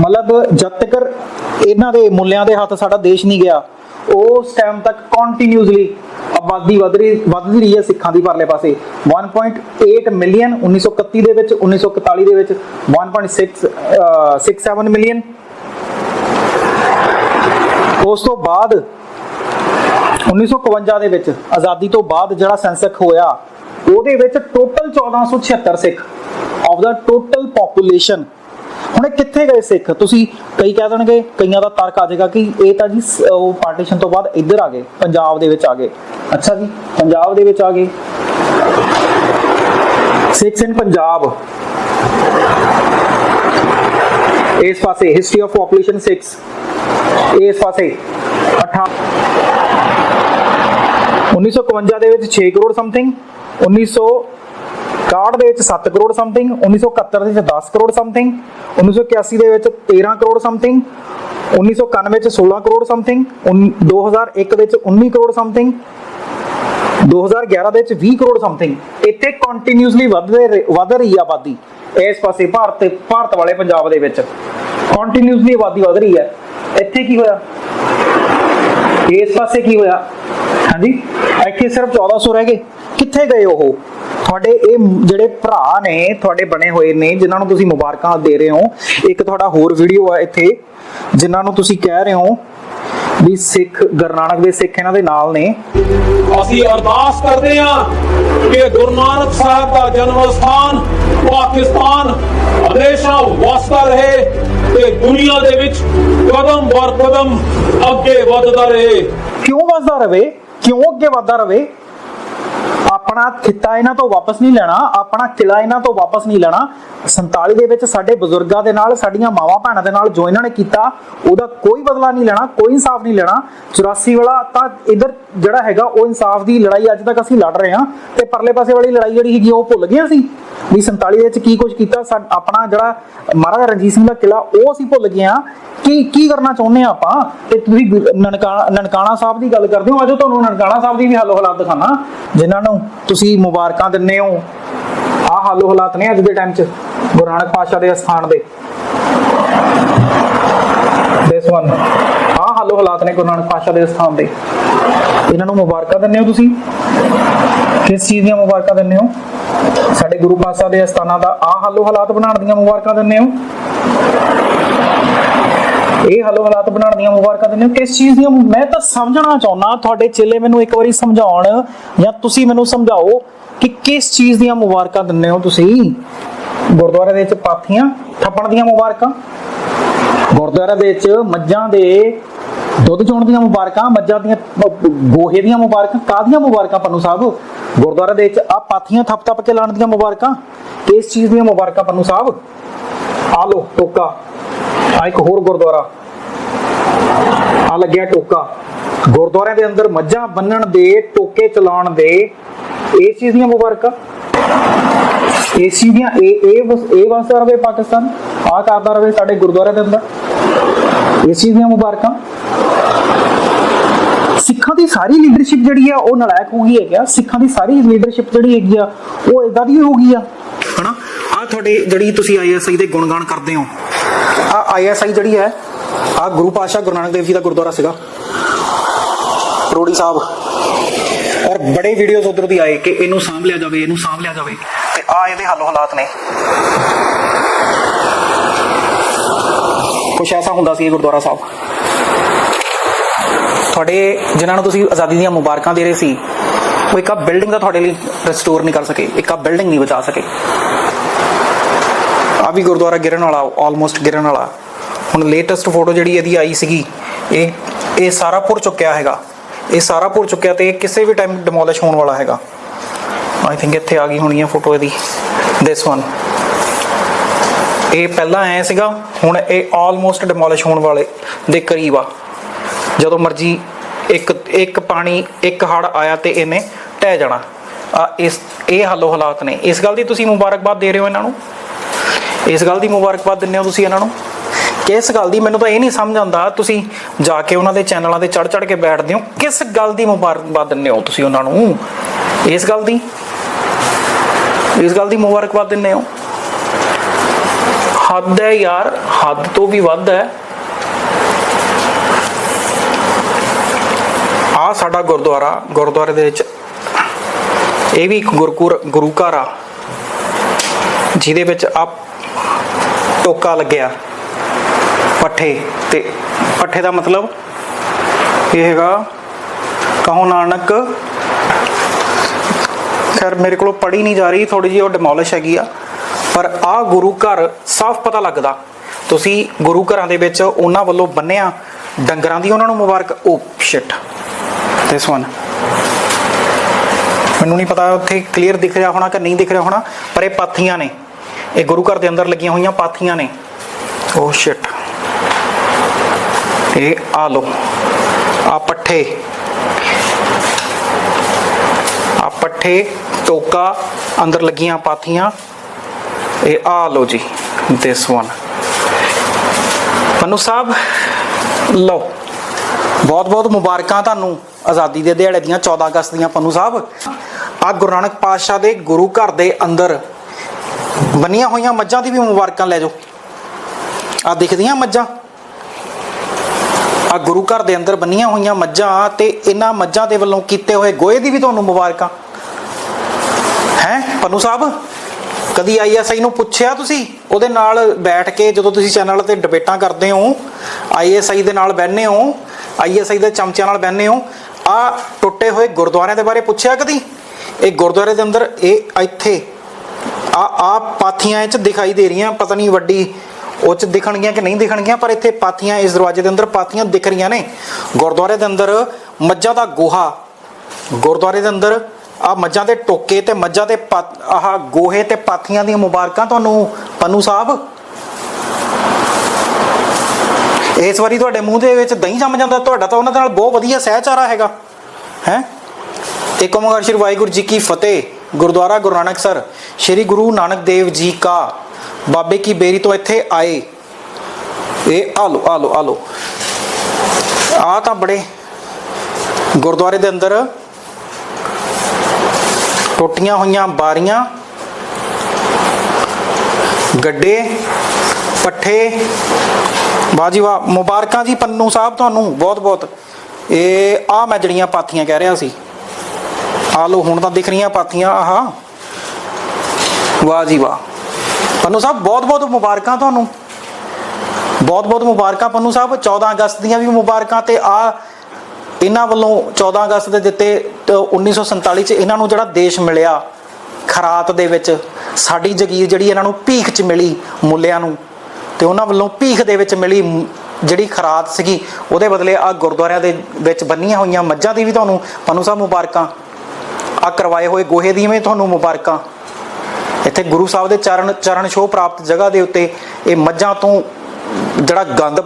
ਮਤਲਬ ਜਦ ਤੱਕ ਇਹਨਾਂ ਦੇ ਮੁੱਲਿਆਂ ਦੇ ਹੱਥ ਸਾਡਾ ਦੇਸ਼ ਨਹੀਂ ਗਿਆ ਉਸ ਟਾਈਮ ਤੱਕ ਕੰਟੀਨਿਊਸਲੀ ਆਬਾਦੀ ਵਧ ਰਹੀ ਵੱਧਦੀ ਰਹੀ ਹੈ ਸਿੱਖਾਂ ਦੀ ਪਰਲੇ ਪਾਸੇ। 1.8 ਮਿਲੀਅਨ 1931 ਦੇ ਵਿੱਚ 1941 ਦੇ ਵਿੱਚ 1.6 ਅਹ, 67 ਮਿਲੀਅਨ ਉਸ ਤੋਂ ਬਾਅਦ 1951 ਦੇ ਵਿੱਚ ਆਜ਼ਾਦੀ ਤੋਂ ਬਾਅਦ ਜਿਹੜਾ ਸੈਂਸਕ ਹੋਇਆ, ਉਹਦੇ ਵਿੱਚ ਟੋਟਲ 1476 ਸਿੱਖ ਆਫ ਦਾ ਟੋਟਲ ਪੋਪੂਲੇਸ਼ਨ ਹੁਣ ਇਹ ਕਿੱਥੇ ਗਏ ਸਿੱਖ? ਤੁਸੀਂ ਕਈ ਕਹਿ ਦੇਣਗੇ, ਕਈਆਂ ਦਾ ਤਰਕ ਆ ਜਾਏਗਾ ਕਿ ਇਹ ਤਾਂ ਜੀ ਉਹ ਪਾਰਟੀਸ਼ਨ ਤੋਂ ਬਾਅਦ ਇੱਧਰ ਆ ਗਏ, ਪੰਜਾਬ ਦੇ ਵਿੱਚ ਆ ਗਏ। ਅੱਛਾ ਜੀ, ਪੰਜਾਬ ਦੇ ਵਿੱਚ ਆ ਗਏ। ਸਿੱਖਸ ਇਨ ਪੰਜਾਬ। ਇਸ ਪਾਸੇ ਹਿਸਟਰੀ ਆਫ ਪੋਪੂਲੇਸ਼ਨ 6 ਇਸ ਪਾਸੇ 18 1951 ਦੇ ਵਿੱਚ 6 ਕਰੋੜ ਸਮਥਿੰਗ 1961 ਦੇ ਵਿੱਚ 7 ਕਰੋੜ ਸਮਥਿੰਗ 1971 ਦੇ ਵਿੱਚ 10 ਕਰੋੜ ਸਮਥਿੰਗ 1981 ਦੇ ਵਿੱਚ 13 ਕਰੋੜ ਸਮਥਿੰਗ 1991 ਵਿੱਚ 16 ਕਰੋੜ ਸਮਥਿੰਗ 2001 ਵਿੱਚ 19 ਕਰੋੜ ਸਮਥਿੰਗ 2011 ਦੇ ਵਿੱਚ 20 ਕਰੋੜ ਸਮਥਿੰਗ ਇੱਥੇ ਕੰਟੀਨਿਊਸਲੀ ਵੱਧਦੇ ਰਹੇ- ਵੱਧ ਰਹੀ ਆ ਆਬਾਦੀ। ਇਸ ਪਾਸੇ ਭਾਰਤ ਭਾਰਤ ਵਾਲੇ ਪੰਜਾਬ ਦੇ ਵਿੱਚ ਕੰਟੀਨਿਊਸਲੀ ਆਬਾਦੀ ਵੱਧ ਰਹੀ ਹੈ ਇੱਥੇ ਕੀ ਹੋਇਆ? ਇਸ ਪਾਸੇ ਕੀ ਹੋਇਆ? ਹਾਂਜੀ? ਇੱਥੇ ਸਿਰਫ 1400 ਰਹਿ ਗਏ। ਕਿੱਥੇ ਗਏ ਉਹ? ਤੁਹਾਡੇ ਇਹ ਜਿਹੜੇ ਭਰਾ ਨੇ ਤੁਹਾਡੇ ਬਣੇ ਹੋਏ ਨੇ ਜਿਨ੍ਹਾਂ ਨੂੰ ਤੁਸੀਂ ਮੁਬਾਰਕਾਂ ਦੇ ਰਹੇ ਹੋ ਇੱਕ ਤੁਹਾਡਾ ਹੋਰ ਵੀਡੀਓ ਆ ਇੱਥੇ ਜਿਨ੍ਹਾਂ ਨੂੰ ਤੁਸੀਂ ਕਹਿ ਰਹੇ ਹੋ ਵੀ ਸਿੱਖ ਗੁਰੂ ਨਾਨਕ ਦੇ ਸਿੱਖ ਇਹਨਾਂ ਦੇ ਨਾਲ ਨੇ। ਅਸੀਂ ਅਰਦਾਸ ਕਰਦੇ ਹਾਂ ਕਿ ਗੁਰੂ ਨਾਨਕ ਸਾਹਿਬ ਦਾ ਜਨਮ ਸਥਾਨ ਪਾਕਿਸਤਾਨ ਹਮੇਸ਼ਾ ਵਸਦਾ ਰਹੇ ਤੇ ਦੁਨੀਆ ਦੇ ਵਿੱਚ ਕਦਮ ਬਰ ਕਦਮ ਅੱਗੇ ਵੱਧਦਾ ਰਹੇ। ਕਿਉਂ ਵੱਧਦਾ ਰਵੇ ਕਿਉਂ ਅੱਗੇ ਵੱਧਦਾ ਰਹੇ ਆਪਣਾ ਖਿੱਤਾ ਇਹਨਾਂ ਤੋਂ ਵਾਪਸ ਨਹੀਂ ਲੈਣਾ, ਆਪਣਾ ਕਿਲਾ ਇਹਨਾਂ ਤੋਂ ਵਾਪਸ ਨਹੀਂ ਲੈਣਾ। 47 ਦੇ ਵਿੱਚ ਸਾਡੇ ਬਜ਼ੁਰਗਾਂ ਦੇ ਨਾਲ, ਸਾਡੀਆਂ ਮਾਵਾਂ ਭੈਣਾਂ ਦੇ ਨਾਲ ਜੋ ਇਹਨਾਂ ਨੇ ਕੀਤਾ, ਉਹਦਾ ਕੋਈ ਬਦਲਾ ਨਹੀਂ ਲੈਣਾ, ਕੋਈ ਇਨਸਾਫ ਨਹੀਂ ਲੈਣਾ। 84 ਵਾਲਾ ਤਾਂ ਇਧਰ ਜਿਹੜਾ ਹੈਗਾ, ਉਹ ਇਨਸਾਫ ਦੀ ਲੜਾਈ ਅੱਜ ਤੱਕ ਅਸੀਂ ਲੜ ਰਹੇ ਹਾਂ ਤੇ ਪਰਲੇ ਪਾਸੇ ਵਾਲੀ ਲੜਾਈ ਜਿਹੜੀ ਹੈਗੀ, ਉਹ ਭੁੱਲ ਗਏ ਅਸੀਂ। ਵੀ 47 ਦੇ ਵਿੱਚ ਕੀ ਕੁਝ ਕੀਤਾ ਆਪਣਾ ਜਿਹੜਾ ਮਹਾਰਾਜਾ ਰਣਜੀਤ ਸਿੰਘ ਦਾ ਕਿਲਾ, ਉਹ ਅਸੀਂ ਭੁੱਲ ਗਏ ਹਾਂ। ਕੀ ਕੀ ਕਰਨਾ ਚਾਹੁੰਦੇ ਆ ਆਪਾਂ? ਤੇ ਤੁਸੀਂ ਨਨਕਾਣਾ ਸਾਹਿਬ ਦੀ ਗੱਲ ਕਰਦੇ ਹੋ ਆਜੋ ਤੁਹਾਨੂੰ ਨਨਕਾਣਾ ਸਾਹਿਬ ਦੀ ਵੀ ਹਾਲੋ ਹਾਲਾਤ ਦਿਖਾਣਾ ਜਿਨ੍ਹਾਂ ਨੂੰ ਤੁਸੀਂ ਮੁਬਾਰਕਾਂ ਦਿੰਦੇ ਹੋ। ਆਹ ਹਾਲੋ ਹਾਲਾਤ ਨੇ ਅੱਜ ਦੇ ਟਾਈਮ 'ਚ, ਗੁਰੂ ਨਾਨਕ ਪਾਤਸ਼ਾਹ ਦੇ ਅਸਥਾਨ ਦੇ। This one, ਆਹ ਹਾਲੋ ਹਾਲਾਤ ਨੇ ਗੁਰੂ ਨਾਨਕ ਪਾਤਸ਼ਾਹ ਦੇ ਅਸਥਾਨ ਦੇ। ਇਹਨਾਂ ਨੂੰ ਮੁਬਾਰਕਾਂ ਦਿੰਦੇ ਹੋ ਤੁਸੀਂ? ਕਿਸ ਚੀਜ਼ ਦੀਆਂ ਮੁਬਾਰਕਾਂ ਦਿੰਦੇ ਹੋ? ਸਾਡੇ ਗੁਰੂ ਪਾਤਸ਼ਾਹ ਦੇ ਅਸਥਾਨਾਂ ਦਾ ਆਹ ਹਾਲੋ ਹਾਲਾਤ ਬਣਾਉਣ ਦੀਆਂ ਮੁਬਾਰਕਾਂ ਦਿੰਦੇ ਹੋ? ਇਹ ਹਲੋ ਹਾਲਾਤ ਬਣਾਉਣ ਦੀਆਂ ਮੁਬਾਰਕਾਂ ਦਿੰਦੇ ਹੋ। ਕਿਸ ਚੀਜ਼ ਦੀਆਂ? ਮੈਂ ਤਾਂ ਸਮਝਣਾ ਚਾਹੁੰਦਾ, ਤੁਹਾਡੇ ਚੇਲੇ ਮੈਨੂੰ ਇੱਕ ਵਾਰੀ ਸਮਝਾਉਣ ਜਾਂ ਤੁਸੀਂ ਮੈਨੂੰ ਸਮਝਾਓ ਕਿ ਕਿਸ ਚੀਜ਼ ਦੀਆਂ ਮੁਬਾਰਕਾਂ ਦਿੰਦੇ ਹੋ ਤੁਸੀਂ? ਗੁਰਦੁਆਰੇ ਦੇ ਵਿੱਚ ਪਾਥੀਆਂ ਥੱਪਣ ਦੀਆਂ ਮੁਬਾਰਕਾਂ। ਗੁਰਦੁਆਰਾ ਦੇ ਵਿੱਚ ਮੱਝਾਂ ਦੇ ਦੁੱਧ ਚੋਣ ਦੀਆਂ ਮੁਬਾਰਕਾਂ, ਮੱਝਾਂ ਦੀਆਂ, ਗੋਹੇ ਦੀਆਂ ਮੁਬਾਰਕਾਂ ਕਾਹਦੀਆਂ ਮੁਬਾਰਕਾਂ ਪੰਨੂ ਸਾਹਿਬ? ਗੁਰਦੁਆਰੇ ਦੇ ਵਿੱਚ ਆ ਪਾਥੀਆਂ ਥੱਪ ਥੱਪ ਕੇ ਲਾਣ ਦੀਆਂ ਮੁਬਾਰਕਾਂ। ਕਿਸ ਚੀਜ਼ ਦੀਆਂ ਮੁਬਾਰਕਾਂ ਪੰਨੂ ਸਾਹਿਬ? ਆ ਲੋ ਟੋਕਾ। ਆ ਇੱਕ ਹੋਰ ਗੁਰਦੁਆਰਾ। ਆ ਲੱਗਿਆ ਟੋਕਾ। ਗੁਰਦੁਆਰਿਆਂ ਦੇ ਅੰਦਰ ਮੱਝਾਂ ਬੰਨਣ ਦੇ, ਟੋਕੇ ਚਲਾਉਣ ਦੇ ਇਸ ਚੀਜ਼ ਦੀਆਂ ਮੁਬਾਰਕਾਂ। ਇਸ ਦੀਆਂ ਇਹ ਇਹ ਇਹ ਵਸਦਾ ਰਵੇ ਪਾਕਿਸਤਾਨ। ਆ ਕਰਦਾ ਰਵੇ ਸਾਡੇ ਗੁਰਦੁਆਰੇ ਦੇ ਅੰਦਰ। ਇਸ ਦੀਆਂ ਮੁਬਾਰਕਾਂ। ਸਿੱਖਾਂ ਦੀ ਸਾਰੀ ਲੀਡਰਸ਼ਿਪ ਜਿਹੜੀ ਆ, ਉਹ ਨਲਾਇਕ ਹੋ ਗਈ ਹੈ ਕਿਆ ਸਿੱਖਾਂ ਦੀ ਸਾਰੀ ਲੀਡਰਸ਼ਿਪ ਜਿਹੜੀ ਹੈਗੀ ਆ, ਉਹ ਇਦਾਂ ਦੀ ਹੋ ਗਈ ਆ। ਹਨਾ? ਆ ਤੁਹਾਡੇ ਜਿਹੜੀ ਤੁਸੀਂ ਆਈਐਸਆਈ ਦੇ ਗੁਣਗਾਨ ਕਰਦੇ ਹੋ ਆ ਆਈਐਸਆਈ ਜਿਹੜੀ ਹੈ, ਆ ਗੁਰੂ ਪਾਤਸ਼ਾਹ ਗੁਰੂ ਨਾਨਕ ਦੇਵ ਜੀ ਦਾ ਗੁਰਦੁਆਰਾ ਸੀਗਾ। ਰੋੜੀ ਸਾਹਿਬ। ਔਰ ਬੜੇ ਵੀਡੀਓਜ਼ ਉਧਰ ਦੀ ਆਏ ਕਿ ਇਹਨੂੰ ਸਾਂਭ ਲਿਆ ਜਾਵੇ, ਇਹਨੂੰ ਸਾਂਭ ਲਿਆ ਜਾਵੇ। ਤੇ ਆ ਇਹਦੇ ਹਾਲੋ ਹਾਲਾਤ ਨੇ। ਕੁਛ ਐਸਾ ਹੁੰਦਾ ਸੀ ਇਹ ਗੁਰਦੁਆਰਾ ਸਾਹਿਬ। ਤੁਹਾਡੇ, ਜਿਨ੍ਹਾਂ ਨੂੰ ਤੁਸੀਂ ਆਜ਼ਾਦੀ ਦੀਆਂ ਮੁਬਾਰਕਾਂ ਦੇ ਰਹੇ ਸੀ, ਉਹ ਇੱਕ ਆ ਬਿਲਡਿੰਗ ਦਾ ਤੁਹਾਡੇ ਲਈ ਰਿਸਟੋਰ ਨਹੀਂ ਕਰ ਸਕੇ, ਇੱਕ ਆ ਬਿਲਡਿੰਗ ਨਹੀਂ ਬਚਾ ਸਕੇ। ਆ ਵੀ ਗੁਰਦੁਆਰਾ ਗਿਰਨ ਵਾਲਾ ਆਲਮੋਸਟ ਗਿਰਨ ਵਾਲਾ। ਹੁਣ ਲੇਟੈਸਟ ਫੋਟੋ ਜਿਹੜੀ ਇਹਦੀ ਆਈ ਸੀਗੀ, ਇਹ ਇਹ ਸਾਰਾ ਪੁਰ ਚੁੱਕਿਆ ਹੈਗਾ। ਇਹ ਸਾਰਾ ਪੁਰ ਚੁੱਕਿਆ ਤੇ ਇਹ ਕਿਸੇ ਵੀ ਟਾਈਮ ਡਿਮੋਲਿਸ਼ ਹੋਣ ਵਾਲਾ ਹੈਗਾ। ਆਈ ਥਿੰਕ ਇੱਥੇ ਆ ਗਈ ਹੋਣੀ ਹੈ ਫੋਟੋ ਇਹਦੀ। ਦਿਸ ਵਨ ਇਹ ਪਹਿਲਾਂ ਐ ਸੀਗਾ, ਹੁਣ ਇਹ ਆਲਮੋਸਟ ਡਿਮੋਲਿਸ਼ ਹੋਣ ਵਾਲੇ ਦੇ ਕਰੀਬ ਆ। ਜਦੋਂ ਮਰਜ਼ੀ ਇੱਕ ਇੱਕ ਪਾਣੀ, ਇੱਕ ਹੜ ਆਇਆ ਤੇ ਇਹਨੇ ਟਹਿ ਜਾਣਾ। ਆ, ਇਸ, ਇਹ ਹਾਲੋ ਹਾਲਾਤ ਨੇ। ਇਸ ਗੱਲ ਦੀ ਤੁਸੀਂ ਮੁਬਾਰਕਬਾਦ ਦੇ ਰਹੇ ਹੋ ਇਹਨਾਂ ਨੂੰ? ਇਸ ਗੱਲ ਦੀ ਮੁਬਾਰਕਬਾਦ ਦਿੰਦੇ ਹੋ ਤੁਸੀਂ ਇਹਨਾਂ ਨੂੰ? ਕਿਸ ਗੱਲ ਦੀ ਮੈਨੂੰ ਤਾਂ ਇਹ ਨਹੀਂ ਸਮਝ ਆਉਂਦਾ, ਤੁਸੀਂ ਜਾ ਕੇ ਉਹਨਾਂ ਦੇ ਚੈਨਲਾਂ ਤੇ ਚੜ ਚੜ ਕੇ ਬੈਠਦੇ ਹੋ, ਕਿਸ ਗੱਲ ਦੀ ਮੁਬਾਰਕਬਾਦ ਦਿੰਦੇ ਹੋ ਤੁਸੀਂ ਉਹਨਾਂ ਨੂੰ? ਇਸ ਗੱਲ ਦੀ? ਇਸ ਗੱਲ ਦੀ ਮੁਬਾਰਕਬਾਦ ਦਿੰਦੇ ਹੋ? ਹੱਦ ਹੈ ਯਾਰ, ਹੱਦ ਤੋਂ ਵੀ ਵੱਧ ਹੈ। ਆ ਸਾਡਾ ਗੁਰਦੁਆਰਾ, ਗੁਰਦੁਆਰੇ ਦੇ ਵਿੱਚ ਇਹ ਵੀ ਇੱਕ ਗੁਰਕੁਰ ਗੁਰੂ ਘਰ ਆ, ਜਿਹਦੇ ਵਿੱਚ ਆਪ ਟੋਕਾ ਲੱਗਿਆ। ਪੱਠੇ ਤੇ ਪੱਠੇ ਦਾ ਮਤਲਬ ਇਹ ਹੈਗਾ, ਕਹੋ ਨਾਨਕ, ਖੈਰ ਮੇਰੇ ਕੋਲੋਂ ਪੜੀ ਨਹੀਂ ਜਾ ਰਹੀ ਥੋੜੀ ਜਿਹੀ ਉਹ ਡਿਮੋਲਿਸ਼ ਹੈਗੀ ਆ। ਪਰ ਆ ਗੁਰੂ ਘਰ ਸਾਫ਼ ਪਤਾ ਲੱਗਦਾ। ਤੁਸੀਂ ਗੁਰੂ ਘਰਾਂ ਦੇ ਵਿੱਚ ਉਹਨਾਂ ਵੱਲੋਂ ਬੰਨਿਆ ਡੰਗਰਾਂ ਦੀ ਉਹਨਾਂ ਨੂੰ ਮੁਬਾਰਕ। ਓ ਸ਼ਿਟ ਦਿਸ ਵਨ ਮੈਨੂੰ ਨਹੀਂ ਪਤਾ ਉੱਥੇ ਕਲੀਅਰ ਦਿਖ ਰਿਹਾ ਹੋਣਾ ਕਿ ਨਹੀਂ ਦਿਖ ਰਿਹਾ ਹੋਣਾ, ਪਰ ਇਹ ਪਾਥੀਆਂ ਨੇ। ਇਹ ਗੁਰੂ ਘਰ ਦੇ ਅੰਦਰ ਲੱਗੀਆਂ ਹੋਈਆਂ ਪਾਥੀਆਂ ਨੇ। ਓ ਸ਼ਿਟ ਇਹ ਆ ਲੋ ਆ ਪੱਠੇ। ਆ ਪੱਠੇ, ਟੋਕਾ, ਅੰਦਰ ਲੱਗੀਆਂ ਪਾਥੀਆਂ। ਇਹ ਆ ਲੋ ਜੀ ਦਿਸ ਵਨ ਪਨੂ ਸਾਹਿਬ, ਲਓ। ਬਹੁਤ ਬਹੁਤ ਮੁਬਾਰਕਾਂ ਤੁਹਾਨੂੰ ਆਜ਼ਾਦੀ ਦੇ ਦਿਹਾੜੇ ਦੀਆਂ 14 ਅਗਸਤ ਦੀਆਂ, ਪਨੂ ਸਾਹਿਬ। ਆ ਗੁਰੂ ਨਾਨਕ ਪਾਤਸ਼ਾਹ ਦੇ ਗੁਰੂ ਘਰ ਦੇ ਅੰਦਰ ਬੰਨੀਆਂ ਹੋਈਆਂ ਮੱਝਾਂ ਦੀ ਵੀ ਮੁਬਾਰਕਾਂ ਲੈ ਜਾਓ। ਆ ਦਿਖਦੀਆਂ ਮੱਝਾਂ। ਆ ਗੁਰੂ ਘਰ ਦੇ ਅੰਦਰ ਬੰਨੀਆਂ ਹੋਈਆਂ ਮੱਝਾਂ ਤੇ ਇਹਨਾਂ ਮੱਝਾਂ ਦੇ ਵੱਲੋਂ ਕੀਤੇ ਹੋਏ ਗੋਏ ਦੀ ਵੀ ਤੁਹਾਨੂੰ ਮੁਬਾਰਕਾਂ। ਹੈ, ਪਨੂ ਸਾਹਿਬ? ਕਦੀ ਆਈਐਸਆਈ ਨੂੰ ਪੁੱਛਿਆ ਤੁਸੀਂ? ਉਹਦੇ ਨਾਲ ਬੈਠ ਕੇ ਜਦੋਂ ਤੁਸੀਂ ਚੈਨਲ ਤੇ ਡਿਬੇਟਾਂ ਕਰਦੇ ਹੋ ਆਈਐਸਆਈ ਦੇ ਨਾਲ ਬਹਿੰਦੇ ਹੋ ਆਈਐਸਆਈ ਦੇ ਚਮਚਿਆਂ ਨਾਲ ਬਹਿੰਦੇ ਹੋ ਆ ਟੁੱਟੇ ਹੋਏ ਗੁਰਦੁਆਰਿਆਂ ਦੇ ਬਾਰੇ ਪੁੱਛਿਆ ਕਦੀ? ਇਹ ਗੁਰਦੁਆਰੇ ਦੇ ਅੰਦਰ, ਇਹ ਇੱਥੇ ਆ ਆ ਪਾਥੀਆਂ ਚ ਦਿਖਾਈ ਦੇ ਰਹੀਆਂ, ਪਤਾ ਨਹੀਂ ਵੱਡੀ ਉਹ ਚ ਦਿਖਣਗੀਆਂ ਕਿ ਨਹੀਂ ਦਿਖਣਗੀਆਂ, ਪਰ ਇੱਥੇ ਪਾਥੀਆਂ ਇਸ ਦਰਵਾਜ਼ੇ ਦੇ ਅੰਦਰ ਪਾਥੀਆਂ ਦਿਖ ਰਹੀਆਂ ਨੇ। ਗੁਰਦੁਆਰੇ ਦੇ ਅੰਦਰ ਮੱਝਾਂ ਦਾ ਗੋਹਾ, ਗੁਰਦੁਆਰੇ ਦੇ ਅੰਦਰ ਆ ਮੱਝਾਂ ਦੇ ਟੋਕੇ ਤੇ ਮੱਝਾਂ ਦੇ ਪੱਤ- ਆਹ ਗੋਹੇ ਤੇ ਪਾਥੀਆਂ ਦੀਆਂ ਮੁਬਾਰਕਾਂ ਤੁਹਾਨੂੰ, ਪੰਨੂ ਸਾਹਿਬ? ਇਸ ਵਾਰੀ ਤੁਹਾਡੇ ਮੂੰਹ ਦੇ ਵਿੱਚ ਦਹੀਂ ਜੰਮ ਜਾਂਦਾ, ਤੁਹਾਡਾ ਤਾਂ ਉਹਨਾਂ ਦੇ ਨਾਲ ਬਹੁਤ ਵਧੀਆ ਸਹਿਚਾਰਾ ਹੈਗਾ। ਹੈ? ਇੱਕ ਓਮਕਾਰ ਸ਼੍ਰੀ ਵਾਹਿਗੁਰੂ ਜੀ ਕੀ ਫਤਿਹ। ਗੁਰਦੁਆਰਾ ਗੁਰੂ ਨਾਨਕ ਸਰ, ਸ਼੍ਰੀ ਗੁਰੂ ਨਾਨਕ ਦੇਵ ਜੀ ਕਾ ਬਾਬੇ ਕੀ ਬੇਰੀ ਤੋਂ ਇੱਥੇ ਆਏ। ਇਹ ਆਲੋ ਆਲੋ ਆਲੋ। ਆ ਤਾਂ ਬੜੇ ਗੁਰਦੁਆਰੇ ਦੇ ਅੰਦਰ ਟੁੱਟੀਆਂ ਹੋਈਆਂ ਬਾਰੀਆਂ, ਗੱਡੇ, ਪੱਠੇ ਵਾਹ ਜੀ ਵਾਹ, ਮੁਬਾਰਕਾਂ ਜੀ ਪੰਨੂ ਸਾਹਿਬ ਤੁਹਾਨੂੰ ਬਹੁਤ ਬਹੁਤ ਇਹ ਆ ਮੈਂ ਜਿਹੜੀਆਂ ਪਾਥੀਆਂ ਕਹਿ ਰਿਹਾ ਸੀ। ਆ ਲੋ ਹੁਣ ਤਾਂ ਦਿਖ ਰਹੀਆਂ ਪਾਥੀਆਂ, ਆਹ। ਵਾਹ ਜੀ ਵਾਹ। ਪੰਨੂ ਸਾਹਿਬ ਬਹੁਤ ਬਹੁਤ ਮੁਬਾਰਕਾਂ ਤੁਹਾਨੂੰ। ਬਹੁਤ ਬਹੁਤ ਮੁਬਾਰਕਾਂ ਪੰਨੂ ਸਾਹਿਬ। 14 ਅਗਸਤ ਦੀਆਂ ਵੀ ਮੁਬਾਰਕਾਂ ਤੇ ਆ ਇਹਨਾਂ ਵੱਲੋਂ 14 ਅਗਸਤ ਦੇ ਦਿੱਤੇ ਤੇ 1947 ਚ ਇਹਨਾਂ ਨੂੰ ਜਿਹੜਾ ਦੇਸ਼ ਮਿਲਿਆ ਖਰਾਤ ਦੇ ਵਿੱਚ, ਸਾਡੀ ਜਗੀਰ ਜਿਹੜੀ ਇਹਨਾਂ ਨੂੰ ਭੀਖ ਚ ਮਿਲੀ ਮੁੱਲਿਆਂ ਨੂੰ, ਤੇ ਉਹਨਾਂ ਵੱਲੋਂ ਭੀਖ ਦੇ ਵਿੱਚ ਮਿਲੀ ਜਿਹੜੀ ਖਰਾਤ ਸੀਗੀ, ਉਹਦੇ ਬਦਲੇ ਆ ਗੁਰਦੁਆਰਿਆਂ ਦੇ ਵਿੱਚ ਬੰਨੀਆਂ ਹੋਈਆਂ ਮੱਝਾਂ ਦੀ ਵੀ ਤੁਹਾਨੂੰ ਪੰਨੂ ਸਾਹਿਬ ਮੁਬਾਰਕਾਂ। ਆ ਕਰਵਾਏ ਹੋਏ ਗੋਹੇ ਦੀ ਵੀ ਤੁਹਾਨੂੰ ਮੁਬਾਰਕਾਂ। ਇੱਥੇ ਗੁਰੂ ਸਾਹਿਬ ਦੇ ਚਰਨ ਚਰਨ ਛੋਹ ਪ੍ਰਾਪਤ ਜਗ੍ਹਾ ਦੇ ਉੱਤੇ ਇਹ ਮੱਝਾਂ ਤੋਂ ਜਿਹੜਾ ਗੰਦ